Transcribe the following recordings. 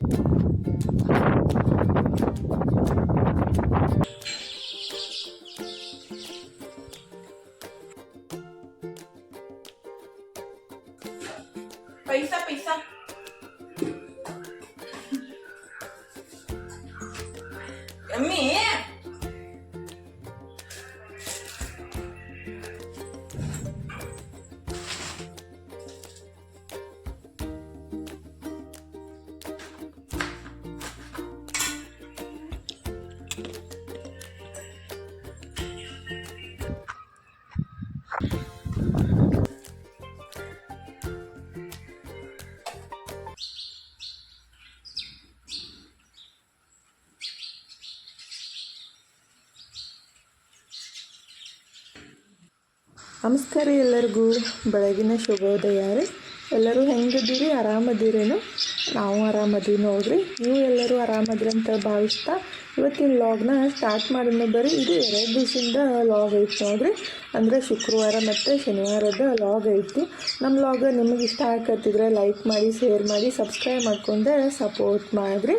you ನಮಸ್ಕಾರ ಎಲ್ಲರಿಗೂ. ಬೆಳಗಿನ ಶುಭೋದಯ ರೀ. ಎಲ್ಲರೂ ಹೆಂಗಿದ್ದೀರಿ? ಆರಾಮದಿರೇನು? ನಾವು ಆರಾಮದೀವಿ ನೋಡ್ರಿ. ನೀವು ಎಲ್ಲರೂ ಆರಾಮದ್ರಿ ಅಂತ ಭಾವಿಸ್ತಾ ಇವತ್ತಿನ ಲಾಗ್ನ ಸ್ಟಾರ್ಟ್ ಮಾಡೋಣ ಬರ್ರಿ. ಇದು ಎರಡು ದಿವಸದಿಂದ ಲಾಗ್ ಐತಿ ನೋಡ್ರಿ. ಅಂದರೆ ಶುಕ್ರವಾರ ಮತ್ತು ಶನಿವಾರದ ಲಾಗ್ ಐತಿ. ನಮ್ಮ ಲಾಗ್ ನಿಮಗೆ ಇಷ್ಟ ಆಗತ್ತಿದ್ರೆ ಲೈಕ್ ಮಾಡಿ ಶೇರ್ ಮಾಡಿ ಸಬ್ಸ್ಕ್ರೈಬ್ ಮಾಡ್ಕೊಂಡೆ ಸಪೋರ್ಟ್ ಮಾಡಿರಿ.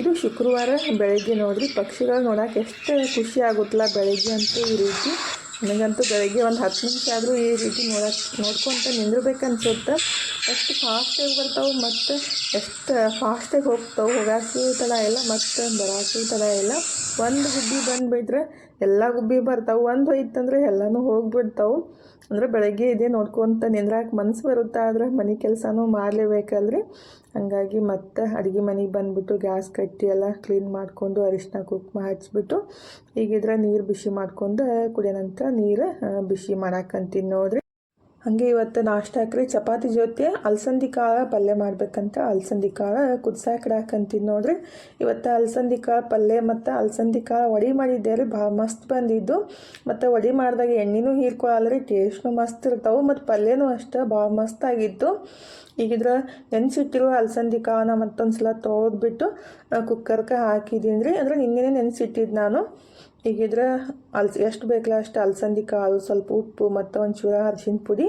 ಇದು ಶುಕ್ರವಾರ ಬೆಳಗ್ಗೆ ನೋಡ್ರಿ. ಪಕ್ಷಿಗಳು ನೋಡೋಕೆ ಎಷ್ಟು ಖುಷಿ ಆಗುತ್ತಲ್ಲ ಬೆಳಗ್ಗೆ ಅಂತೂ ಈ ರೀತಿ. ನನಗಂತೂ ಬೆಳಗ್ಗೆ ಒಂದು ಹತ್ತು ನಿಮಿಷ ಆದರೂ ಈ ರೀತಿ ನೋಡಕ್ಕೆ ನೋಡ್ಕೊತ ನಿಂದಿರ್ಬೇಕನ್ಸುತ್ತೆ. ಎಷ್ಟು ಫಾಸ್ಟಾಗಿ ಬರ್ತಾವೆ ಮತ್ತು ಎಷ್ಟು ಫಾಸ್ಟಾಗಿ ಹೋಗ್ತಾವೆ ಹೋಗಾಕೂ ತಡ ಇಲ್ಲ ಮತ್ತು ಬರಾಕೂ ತಡ ಇಲ್ಲ ಒಂದು ಗುಬ್ಬಿ ಬಂದುಬಿಟ್ರೆ ಎಲ್ಲ ಗುಬ್ಬಿ ಬರ್ತಾವೆ. ಒಂದು ಹೋಯ್ತಂದ್ರೆ ಎಲ್ಲನೂ ಹೋಗ್ಬಿಡ್ತಾವೆ. ಅಂದರೆ ಬೆಳಗ್ಗೆ ಇದೇ ನೋಡ್ಕೊತ ನಿಂದ್ರಾಕೆ ಮನಸ್ಸು ಬರುತ್ತೆ? ಆದ್ರೆ ಮನೆ ಕೆಲಸನೂ ಮಾಡಲೇಬೇಕಲ್ರಿ. ಹಾಗಾಗಿ ಮತ್ತೆ ಅಡುಗೆ ಮನೆಗೆ ಬಂದುಬಿಟ್ಟು ಗ್ಯಾಸ್ ಕಟ್ಟಿ ಎಲ್ಲ ಕ್ಲೀನ್ ಮಾಡಿಕೊಂಡು ಅರಿಶಿನ ಕುಕ್ಮ ಹಚ್ಬಿಟ್ಟು ಈಗಿದ್ರೆ ನೀರು ಬಿಸಿ ಮಾಡಿಕೊಂಡು ಕುಡಿಯೋ ನಂತರ ನೀರು ಬಿಸಿ ಮಾಡಾಕಂತೀನಿ ನೋಡ್ರಿ. ಹಾಗೆ ಇವತ್ತು ನಾಷ್ಟಾಕ್ರಿ ಚಪಾತಿ ಜೊತೆ ಅಲಸಂದಿ ಕಾಳು ಪಲ್ಯ ಮಾಡ್ಬೇಕಂತ ಅಲಸಂದಿ ಕಾಳು ಕುದ್ಸಾಕಡಾಕಂತೀನಿ ನೋಡ್ರಿ. ಇವತ್ತು ಅಲಸಂದಿ ಕಾಳು ಪಲ್ಯ ಮತ್ತು ಅಲಸಂದಿ ಕಾಳು ವಡಿ ಮಾಡಿದ್ದೆ ರೀ. ಭಾಳ ಮಸ್ತ್ ಬಂದಿದ್ದು. ಮತ್ತು ವಡಿ ಮಾಡಿದಾಗ ಎಣ್ಣೆನೂ ಹೀರ್ಕೊಳ್ಳಲ್ಲ ರೀ. ಟೇಸ್ಟ್ನು ಮಸ್ತ್ ಇರ್ತಾವೆ ಮತ್ತು ಪಲ್ಯನೂ ಅಷ್ಟೇ ಭಾಳ ಮಸ್ತ್ ಆಗಿತ್ತು. ಈಗಿದ್ರೆ ನೆನೆಸಿಟ್ಟಿರುವ ಅಲಸಂದಿ ಕಾಳನ್ನ ಮತ್ತೊಂದು ಸಲ ತೊಳೆದ್ಬಿಟ್ಟು ಕುಕ್ಕರ್ಗೆ ಹಾಕಿದ್ದೀನಿ ರೀ ಅಂದರೆ ನಿನ್ನೆನೇ ನೆನೆಸಿಟ್ಟಿದ್ದು ನಾನು. ಈಗಿದ್ರೆ ಅಲ್ಸ್, ಎಷ್ಟು ಬೇಕಲ್ಲ ಅಷ್ಟು ಅಲಸಂದಿ ಕಾಳು, ಸ್ವಲ್ಪ ಉಪ್ಪು, ಮತ್ತು ಒಂಚೂರು ಅರ್ಶಿನ ಪುಡಿ,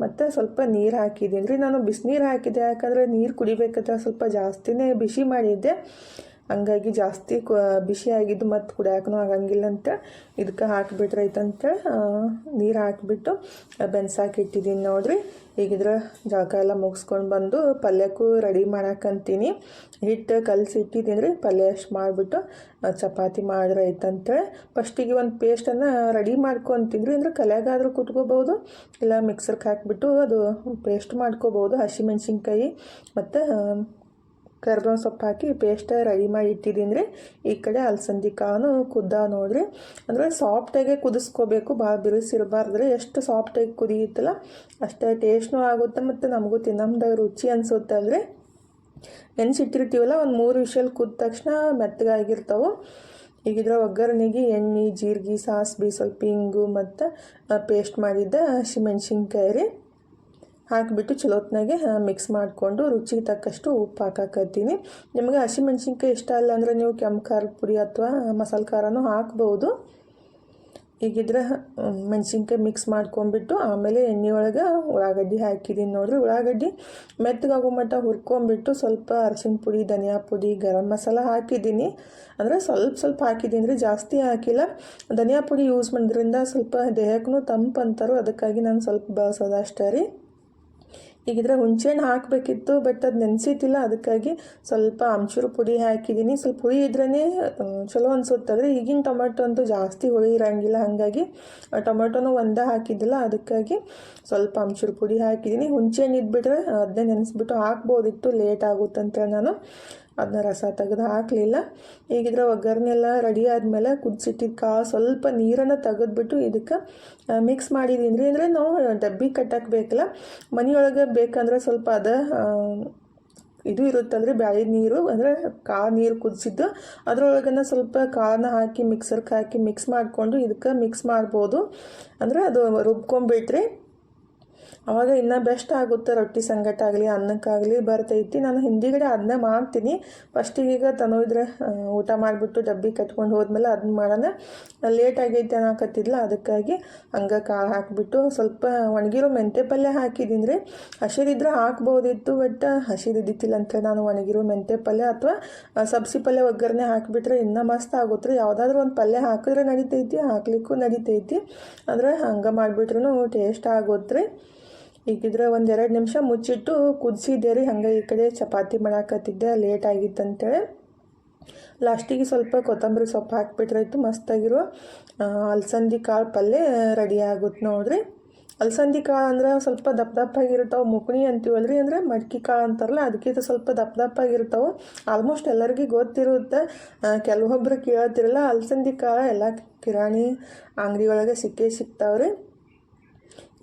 ಮತ್ತು ಸ್ವಲ್ಪ ನೀರು ಹಾಕಿದ್ದೀನಿ. ರೀ, ನಾನು ಬಿಸಿನೀರು ಹಾಕಿದ್ದೆ. ಯಾಕಂದರೆ ನೀರು ಕುಡಿಬೇಕಾದ್ರೆ ಸ್ವಲ್ಪ ಜಾಸ್ತಿನೇ ಬಿಸಿ ಮಾಡಿದ್ದೆ. ಹಂಗಾಗಿ ಜಾಸ್ತಿ ಬಿಸಿ ಆಗಿದ್ದು ಮತ್ತು ಕುಡಿಯೋಕ್ಕೂ ಆಗಂಗಿಲ್ಲ ಅಂತ ಇದಕ್ಕೆ ಹಾಕಿಬಿಟ್ರೈತಂತ ನೀರು ಹಾಕಿಬಿಟ್ಟು ಬೆನ್ಸಾಕಿ ಇಟ್ಟಿದ್ದೀನಿ ನೋಡ್ರಿ. ಈಗಿದ್ರೆ ಜಾಗ ಎಲ್ಲ ಮುಗಿಸ್ಕೊಂಡು ಬಂದು ಪಲ್ಯಕ್ಕೂ ರೆಡಿ ಮಾಡಾಕಂತೀನಿ. ಹಿಟ್ಟು ಕಲಸಿ ಇಟ್ಟಿದ್ದೀನಿ ರೀ ಪಲ್ಯ ಅಷ್ಟು ಮಾಡಿಬಿಟ್ಟು ಚಪಾತಿ ಮಾಡಿದ್ರೆ ಐತಂತೇಳಿ ಫಸ್ಟಿಗೆ ಒಂದು ಪೇಸ್ಟನ್ನು ರೆಡಿ ಮಾಡ್ಕೊತೀನಿ ಅಂದರೆ ಕಲೆಗಾದರೂ ಕುಟ್ಕೋಬೋದು ಇಲ್ಲ ಮಿಕ್ಸರ್ಗೆ ಹಾಕಿಬಿಟ್ಟು ಅದು ಪೇಸ್ಟ್ ಮಾಡ್ಕೋಬೋದು ಹಸಿಮೆಣ್ಸಿನ್ಕಾಯಿ ಮತ್ತು ಕರ್ಬೇವಿನ ಸೊಪ್ಪು ಹಾಕಿ ಪೇಸ್ಟ್ ರೆಡಿ ಮಾಡಿ ಇಟ್ಟಿದ್ದೀನಿ ಈ ಕಡೆ ಅಲಸಂದಿ ಕಾನು ಕುದ್ದ ನೋಡ್ರಿ. ಅಂದರೆ ಸಾಫ್ಟಾಗೆ ಕುದಿಸ್ಕೋಬೇಕು ಭಾಳ ಬಿರುಸಿರಬಾರ್ದು ರೀ ಎಷ್ಟು ಸಾಫ್ಟಾಗಿ ಕುದಿಯುತ್ತಲ್ಲ ಅಷ್ಟೇ ಟೇಸ್ಟ್ನೂ ಆಗುತ್ತೆ ಮತ್ತು ನಮಗೂ ತಿನ್ನಮ್ದಾಗ ರುಚಿ ಅನಿಸುತ್ತಲ್ರಿ ನೆನೆಸಿಟ್ಟಿರ್ತೀವಲ್ಲ, ಒಂದು ಮೂರು ವಿಷಲ್ ಕುದ್ದ ತಕ್ಷಣ ಮೆತ್ತಗಾಗಿರ್ತಾವೆ. ಈಗಿದ್ರೆ ಒಗ್ಗರಣೆಗೆ ಎಣ್ಣೆ, ಜೀರಿಗೆ ಸಾಸಿವೆ ಸ್ವಲ್ಪ ಹಿಂಗು ಮತ್ತು ಪೇಸ್ಟ್ ಮಾಡಿದ್ದ ಹಸಿಮೆಣ್ಸಿನ್ಕಾಯಿ ರೀ. ಹಾಕಿಬಿಟ್ಟು ಚಲೋತ್ನಾಗೆ ಮಿಕ್ಸ್ ಮಾಡಿಕೊಂಡು ರುಚಿಗೆ ತಕ್ಕಷ್ಟು ಉಪ್ಪು ಹಾಕಾಕತ್ತೀನಿ. ನಿಮಗೆ ಹಸಿಮೆಣ್ಸಿನ್ಕಾಯಿ ಇಷ್ಟ ಇಲ್ಲ ಅಂದರೆ ನೀವು ಕೆಂಪು ಖಾರದ ಪುಡಿ ಅಥವಾ ಮಸಾಲೆ ಖಾರನೂ ಹಾಕ್ಬೋದು. ಈಗಿದ್ರೆ ಮೆಣಸಿನ್ಕಾಯಿ ಮಿಕ್ಸ್ ಮಾಡ್ಕೊಂಬಿಟ್ಟು ಆಮೇಲೆ ಎಣ್ಣೆ ಒಳಗೆ ಉಳ್ಳಾಗಡ್ಡಿ ಹಾಕಿದ್ದೀನಿ ನೋಡಿರಿ. ಉಳ್ಳಾಗಡ್ಡಿ ಮೆತ್ತಗಾಗೋ ಮಟ್ಟ ಹುರ್ಕೊಂಬಿಟ್ಟು ಸ್ವಲ್ಪ ಅರಶಿನ ಪುಡಿ, ಧನಿಯಾ ಪುಡಿ, ಗರಂ ಮಸಾಲ ಹಾಕಿದ್ದೀನಿ ಅಂದರೆ ಸ್ವಲ್ಪ ಸ್ವಲ್ಪ ಹಾಕಿದ್ದೀನಿ ರೀ ಜಾಸ್ತಿ ಹಾಕಿಲ್ಲ. ಧನಿಯಾ ಪುಡಿ ಯೂಸ್ ಮಾಡೋದ್ರಿಂದ ಸ್ವಲ್ಪ ದೇಹಕ್ಕೂ ತಂಪು ಅಂತಾರೋ. ಅದಕ್ಕಾಗಿ ನಾನು ಸ್ವಲ್ಪ ಬಳಸೋದು ಅಷ್ಟೇ ರೀ. ಈಗಿದ್ರೆ ಹುಣಸೆಹಣ್ಣು ಹಾಕಬೇಕಿತ್ತು ಬಟ್ ಅದು ನೆನೆಸಿತಿಲ್ಲ ಅದಕ್ಕಾಗಿ ಸ್ವಲ್ಪ ಅಂಚೂರು ಪುಡಿ ಹಾಕಿದ್ದೀನಿ. ಸ್ವಲ್ಪ ಹುಳಿ ಇದ್ರೇ ಚಲೋ ಅನ್ಸುತ್ತಂದರೆ ಈಗಿನ ಟೊಮೆಟೊ ಅಂತೂ ಜಾಸ್ತಿ ಹುಳಿ ಇರೋಂಗಿಲ್ಲ. ಹಾಗಾಗಿ ಟೊಮೆಟೊನೂ ಒಂದೇ ಹಾಕಿದ್ದಿಲ್ಲ. ಅದಕ್ಕಾಗಿ ಸ್ವಲ್ಪ ಅಂಚೂರು ಪುಡಿ ಹಾಕಿದ್ದೀನಿ. ಹುಣಸೆಹಣ್ಣು ಇದ್ಬಿಟ್ರೆ ಅದನ್ನೇ ನೆನೆಸ್ಬಿಟ್ಟು ಹಾಕ್ಬೋದಿತ್ತು. ಲೇಟ್ ಆಗುತ್ತಂತೇಳಿ ನಾನು. ಅದನ್ನ ರಸ ತೆಗೆದು ಹಾಕಲಿಲ್ಲ. ಈಗಿದ್ರೆ ಒಗ್ಗರಣೆ ಎಲ್ಲ ರೆಡಿ ಆದಮೇಲೆ ಕುದಿಸಿಟ್ಟಿದ್ದ ಕಾ ಸ್ವಲ್ಪ ನೀರನ್ನು ತೆಗೆದ್ಬಿಟ್ಟು ಇದಕ್ಕೆ ಮಿಕ್ಸ್ ಮಾಡಿದ್ದೀನಿ ರೀ ಅಂದರೆ ನಾವು ಡಬ್ಬಿ ಕಟ್ಟಕ್ಕೆ ಬೇಕಲ್ಲ ಮನೆಯೊಳಗೆ ಬೇಕಂದ್ರೆ ಸ್ವಲ್ಪ ಅದ ಇದು ಇದು ಇರುತ್ತಲ್ರಿ ಬ್ಯಾಳಿ ನೀರು. ಅಂದರೆ ಕಾ ನೀರು ಕುದಿಸಿದ್ದು ಅದರೊಳಗನ್ನ ಸ್ವಲ್ಪ ಕಾಳನ್ನ ಹಾಕಿ ಮಿಕ್ಸರ್ಗೆ ಹಾಕಿ ಮಿಕ್ಸ್ ಮಾಡಿಕೊಂಡು ಇದಕ್ಕೆ ಮಿಕ್ಸ್ ಮಾಡ್ಬೋದು. ಅಂದರೆ ಅದು ರುಬ್ಕೊಂಬಿಟ್ರಿ ಅವಾಗ ಇನ್ನೂ ಬೆಸ್ಟ್ ಆಗುತ್ತೆ ರೊಟ್ಟಿ ಸಂಗಟ ಆಗಲಿ ಅನ್ನಕ್ಕಾಗಲಿ ಬರ್ತೈತಿ ನಾನು ಹಿಂದಿಗಡೆ ಅದನ್ನೇ ಮಾಡ್ತೀನಿ. ಈಗ ತನೋದ್ರೆ ಊಟ ಮಾಡಿಬಿಟ್ಟು ಡಬ್ಬಿ ಕಟ್ಕೊಂಡು ಹೋದ್ಮೇಲೆ ಅದನ್ನ ಮಾಡೋಣ. ಲೇಟ್ ಆಗೈತೆ ಅನ್ನಕತ್ತಿದ್ಲ, ಅದಕ್ಕಾಗಿ ಹಂಗೆ ಕಾಳು ಹಾಕಿಬಿಟ್ಟು ಸ್ವಲ್ಪ ಒಣಗಿರೋ ಮೆಂತೆ ಪಲ್ಯ ಹಾಕಿದ್ದೀನಿ ರೀ ಹಸಿರಿದ್ರೆ ಹಾಕ್ಬೋದಿತ್ತು ಬಟ್ ಹಸಿರಿದ್ದಿತ್ತಿಲ್ಲ ಅಂತ ನಾನು ಒಣಗಿರೋ ಮೆಂತೆ ಪಲ್ಯ ಅಥವಾ ಸಬ್ಸಿ ಪಲ್ಯ ಒಗ್ಗರಣೆ ಹಾಕಿಬಿಟ್ರೆ ಇನ್ನೂ ಮಸ್ತ್ ಆಗುತ್ತೆ ರೀ ಯಾವುದಾದ್ರೂ ಒಂದು ಪಲ್ಯ ಹಾಕಿದ್ರೆ ನಡಿತೈತಿ, ಹಾಕ್ಲಿಕ್ಕೂ ನಡಿತೈತಿ. ಆದರೆ ಹಂಗೆ ಮಾಡಿಬಿಟ್ರೂ ಟೇಸ್ಟ್ ಆಗುತ್ತೆ ರೀ ಈಗಿದ್ರೆ ಒಂದು ಎರಡು ನಿಮಿಷ ಮುಚ್ಚಿಟ್ಟು ಕುದಿಸಿದ್ದೆ ರೀ ಹಂಗೆ ಈ ಕಡೆ ಚಪಾತಿ ಮಾಡಾಕತ್ತಿದ್ದೆ ಲೇಟ್ ಆಗಿತ್ತು ಅಂತೇಳಿ ಲಾಸ್ಟಿಗೆ ಸ್ವಲ್ಪ ಕೊತ್ತಂಬರಿ ಸೊಪ್ಪು ಹಾಕಿಬಿಟ್ರಾಯ್ತು ಮಸ್ತಾಗಿರೋ ಅಲಸಂದಿ ಕಾಳು ಪಲ್ಯ ರೆಡಿ ಆಗುತ್ತೆ ನೋಡ್ರಿ. ಅಲಸಂದಿ ಕಾಳು ಅಂದ್ರೆ ಸ್ವಲ್ಪ ದಪ್ಪ ದಪ್ಪಾಗಿರ್ತಾವೆ ಮುಕುಣಿ ಅಂತೀವಲ್ರಿ ಅಂದ್ರೆ ಮಡ್ಕಿ ಕಾಳು ಅಂತಾರಲ್ಲ, ಅದಕ್ಕಿಂತ ಸ್ವಲ್ಪ ದಪ್ಪ ದಪ್ಪಾಗಿರ್ತಾವೆ ಆಲ್ಮೋಸ್ಟ್ ಎಲ್ಲರಿಗೂ ಗೊತ್ತಿರುತ್ತೆ ಕೆಲವೊಬ್ಬರು ಕೇಳ್ತಿರಲ್ಲ, ಅಲಸಂದಿ ಕಾಳು ಎಲ್ಲ ಕಿರಾಣಿ ಅಂಗಡಿ ಒಳಗೆ ಸಿಕ್ಕೇ ಸಿಗ್ತಾವ್ರಿ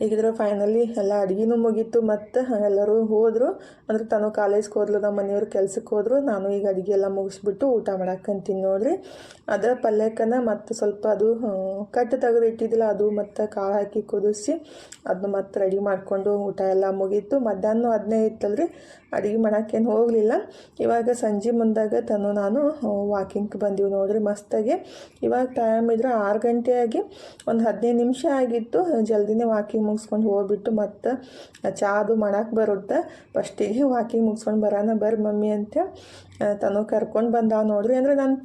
ಈಗಿದ್ರೆ ಫೈನಲಿ ಎಲ್ಲ ಅಡುಗೆನೂ ಮುಗೀತು. ಮತ್ತು ಎಲ್ಲರೂ ಹೋದರು. ಅಂದ್ರೆ ತಾನು ಕಾಲೇಜ್ಗೆ ಹೋದ್ಲು, ನಮ್ಮ ಮನೆಯವ್ರು ಕೆಲ್ಸಕ್ಕೆ ಹೋದರು. ನಾನು ಈಗ ಅಡುಗೆ ಎಲ್ಲ ಮುಗಿಸ್ಬಿಟ್ಟು ಊಟ ಮಾಡಕ್ಕಂತೀನಿ ನೋಡ್ರಿ. ಅದ ಪಲ್ಯಕ್ಕನ ಮತ್ತು ಸ್ವಲ್ಪ ಅದು ಕಟ್ಟು ತೆಗೆದು ಇಟ್ಟಿದ್ದಿಲ್ಲ, ಅದು ಮತ್ತು ಕಾಳು ಹಾಕಿ ಕುದಿಸಿ ಅದನ್ನ ಮತ್ತೆ ರೆಡಿ ಮಾಡಿಕೊಂಡು ಊಟ ಎಲ್ಲ ಮುಗೀತು. ಮಧ್ಯಾಹ್ನ ಅದನ್ನೇ ಇತ್ತಲ್ರಿ, ಅಡುಗೆ ಮಾಡೋಕ್ಕೇನು ಹೋಗಲಿಲ್ಲ. ಇವಾಗ ಸಂಜೆ ಮುಂದಾಗ ತನು ನಾನು ವಾಕಿಂಗ್ ಬಂದೀವಿ ನೋಡ್ರಿ ಮಸ್ತಾಗಿ. ಇವಾಗ ಟೈಮ್ ಇದ್ರೆ ಆರು ಆಗಿ, ಒಂದು ಹದಿನೈದು ನಿಮಿಷ ಆಗಿತ್ತು. ಜಲ್ದಿನೇ ವಾಕಿಂಗ್ ಮುಗಿಸ್ಕೊಂಡು ಹೋಗ್ಬಿಟ್ಟು ಮತ್ತು ಚಾ ಅದು ಮಾಡಕ್ಕೆ ಬರುತ್ತೆ. ಫಸ್ಟಿಗೆ ವಾಕಿಂಗ್ ಮುಗಿಸ್ಕೊಂಡು ಬರೋಣ ಬರ್ರಿ ಮಮ್ಮಿ ಅಂತ ತನು ಕರ್ಕೊಂಡು ಬಂದ ನೋಡ್ರಿ. ಅಂದರೆ ನಾನು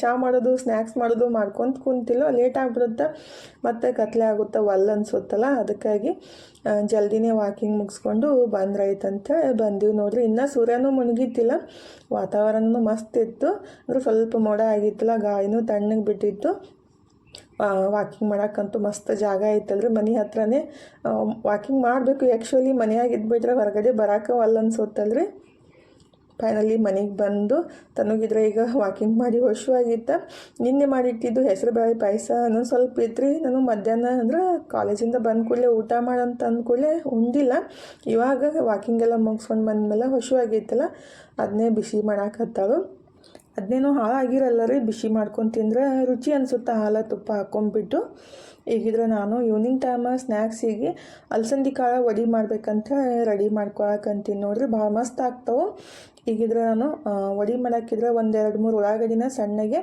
ಚಾ ಮಾಡೋದು ಸ್ನ್ಯಾಕ್ಸ್ ಮಾಡೋದು ಮಾಡ್ಕೊಂತ ಕುಂತಿಲ್ಲ ಲೇಟ್ ಆಗಿಬಿಡುತ್ತೆ. ಮತ್ತು ಕತ್ಲೆ ಆಗುತ್ತೆ ಒಲ್ಲ ಅನ್ಸುತ್ತಲ್ಲ, ಅದಕ್ಕಾಗಿ ಜಲ್ದಿನೇ ವಾಕಿಂಗ್ ಮುಗಿಸ್ಕೊಂಡು ಬಂದ್ರಾಯ್ತಂತ. ಬಂದೀವಿ ನೋಡ್ರಿ, ಇನ್ನೂ ಸೂರ್ಯನೂ ಮುಳುಗಿತ್ತಿಲ್ಲ ವಾತಾವರಣನೂ ಮಸ್ತ್ ಇತ್ತು. ಅಂದ್ರೆ ಸ್ವಲ್ಪ ಮೋಡ ಆಗಿತ್ತಲ್ಲ, ಗಾಳಿನೂ ತಣ್ಣಗೆ ಬಿಟ್ಟಿತ್ತು. ವಾಕಿಂಗ್ ಮಾಡೋಕ್ಕಂತೂ ಮಸ್ತ್ ಜಾಗ ಐತಲ್ರಿ ಮನೆ ಹತ್ರನೇ ವಾಕಿಂಗ್ ಮಾಡಬೇಕು. ಆ್ಯಕ್ಚುಲಿ ಮನೆಯಾಗ ಇದ್ಬಿಟ್ರೆ ಹೊರಗಡೆ ಬರೋಕೆ ಒಲ್ಲ ಅನ್ಸುತ್ತಲ್ರಿ. ಫೈನಲಿ ಮನೆಗೆ ಬಂದು ತನಗಿದ್ರೆ ಈಗ ವಾಕಿಂಗ್ ಮಾಡಿ ಆಗಿತ್ತು ನಿನ್ನೆ ಮಾಡಿಟ್ಟಿದ್ದು ಹೆಸರು ಬೇಳೆ ಪಾಯಸ ಅನ್ನೋ ಸ್ವಲ್ಪ ಇತ್ತು ನಾನು ಮಧ್ಯಾಹ್ನ ಅಂದ್ರೆ ಕಾಲೇಜಿಂದ ಬಂದ ಕೂಡಲೇ ಊಟ ಮಾಡಂತ ಅಂದ ಕೂಡಲೇ ಉಂಡಿಲ್ಲ. ಇವಾಗ ವಾಕಿಂಗ್ ಎಲ್ಲ ಮುಗಿಸ್ಕೊಂಡು ಬಂದಮೇಲೆ ಆಗಿತ್ತಲ್ಲ ಅದನ್ನೇ ಬಿಸಿ ಮಾಡಾಕತ್ತಾಳು ಅದನ್ನೇನು ಹಾಳಾಗಿರಲ್ಲ ರೀ, ಬಿಸಿ ಮಾಡ್ಕೊಂಡು ತಿಂದ್ರೆ ರುಚಿ ಅನಿಸುತ್ತೆ ಹಾಲ ತುಪ್ಪ ಹಾಕೊಂಡ್ಬಿಟ್ಟು. ಈಗಿದ್ರೆ ನಾನು ಈವ್ನಿಂಗ್ ಟೈಮ್ ಸ್ನ್ಯಾಕ್ಸಿಗೆ ಅಲಸಂದಿ ಕಾಳು ವಡಿ ಮಾಡ್ಬೇಕಂತ ರೆಡಿ ಮಾಡ್ಕೊಳಕಂತೀನಿ ನೋಡ್ರಿ, ಭಾಳ ಮಸ್ತ್ ಆಗ್ತಾವೆ. ಈಗಿದ್ರೆ ನಾನು ವಡಿ ಮಾಡಾಕಿದ್ರೆ ಒಂದು ಎರಡು ಮೂರು ಉಳ್ಳಾಗಡ್ಡಿನ ಸಣ್ಣಗೆ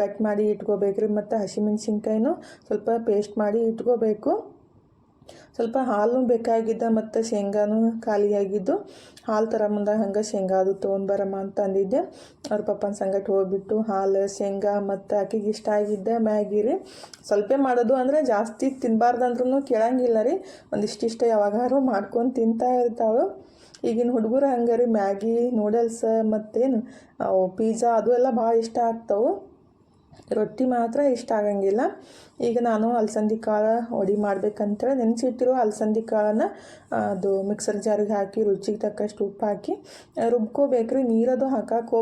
ಕಟ್ ಮಾಡಿ ಇಟ್ಕೋಬೇಕ್ರಿ ಮತ್ತು ಹಸಿಮೆಣ್ಸಿನ್ಕಾಯಿನೂ ಸ್ವಲ್ಪ ಪೇಸ್ಟ್ ಮಾಡಿ ಇಟ್ಕೋಬೇಕು. ಸ್ವಲ್ಪ ಹಾಲು ಬೇಕಾಗಿದ್ದ ಮತ್ತು ಶೇಂಗಾನು ಖಾಲಿಯಾಗಿದ್ದು, ಹಾಲು ತರ ಮುಂದೆ ಹಂಗೆ ಶೇಂಗಾ ಅದು ತೊಗೊಂಬರಮ್ಮ ಅಂತ ಅಂದಿದ್ದೆ. ಅವ್ರ ಪಪ್ಪನ ಸಂಗಟ ಹೋಗ್ಬಿಟ್ಟು ಹಾಲು, ಶೇಂಗಾ ಮತ್ತು ಆಕಿಗೆ ಇಷ್ಟ ಆಗಿದ್ದ ಮ್ಯಾಗಿ ರೀ. ಸ್ವಲ್ಪ ಮಾಡೋದು ಅಂದರೆ ಜಾಸ್ತಿ ತಿನ್ನಬಾರ್ದಂದ್ರೂ ಕೇಳಂಗಿಲ್ಲ ರೀ. ಒಂದಿಷ್ಟಿಷ್ಟ ಯಾವಾಗಾರು ಮಾಡ್ಕೊಂಡು ತಿಂತಾ ಇರ್ತಾಳು. ಈಗಿನ ಹುಡುಗರು ಹಂಗೆ ರೀ, ಮ್ಯಾಗಿ, ನೂಡಲ್ಸ್ ಮತ್ತೇನು, ಅವು ಪಿಜ್ಜಾ ಅದು ಎಲ್ಲ ಭಾಳ ಇಷ್ಟ ಆಗ್ತವೆ. ರೊಟ್ಟಿ ಮಾತ್ರ ಇಷ್ಟ ಆಗಂಗಿಲ್ಲ. ಈಗ ನಾನು ಅಲಸಂದಿ ಕಾಳು ಒಡಿ ಮಾಡ್ಬೇಕಂತೇಳಿ ನೆನೆಸಿಟ್ಟಿರೋ ಅಲಸಂದಿ ಕಾಳನ್ನು ಅದು ಮಿಕ್ಸರ್ ಜಾರಿಗೆ ಹಾಕಿ, ರುಚಿಗೆ ತಕ್ಕಷ್ಟು ಉಪ್ಪು ಹಾಕಿ ರುಬ್ಕೋಬೇಕ್ರಿ, ನೀರದು ಹಾಕಕ್ಕೆ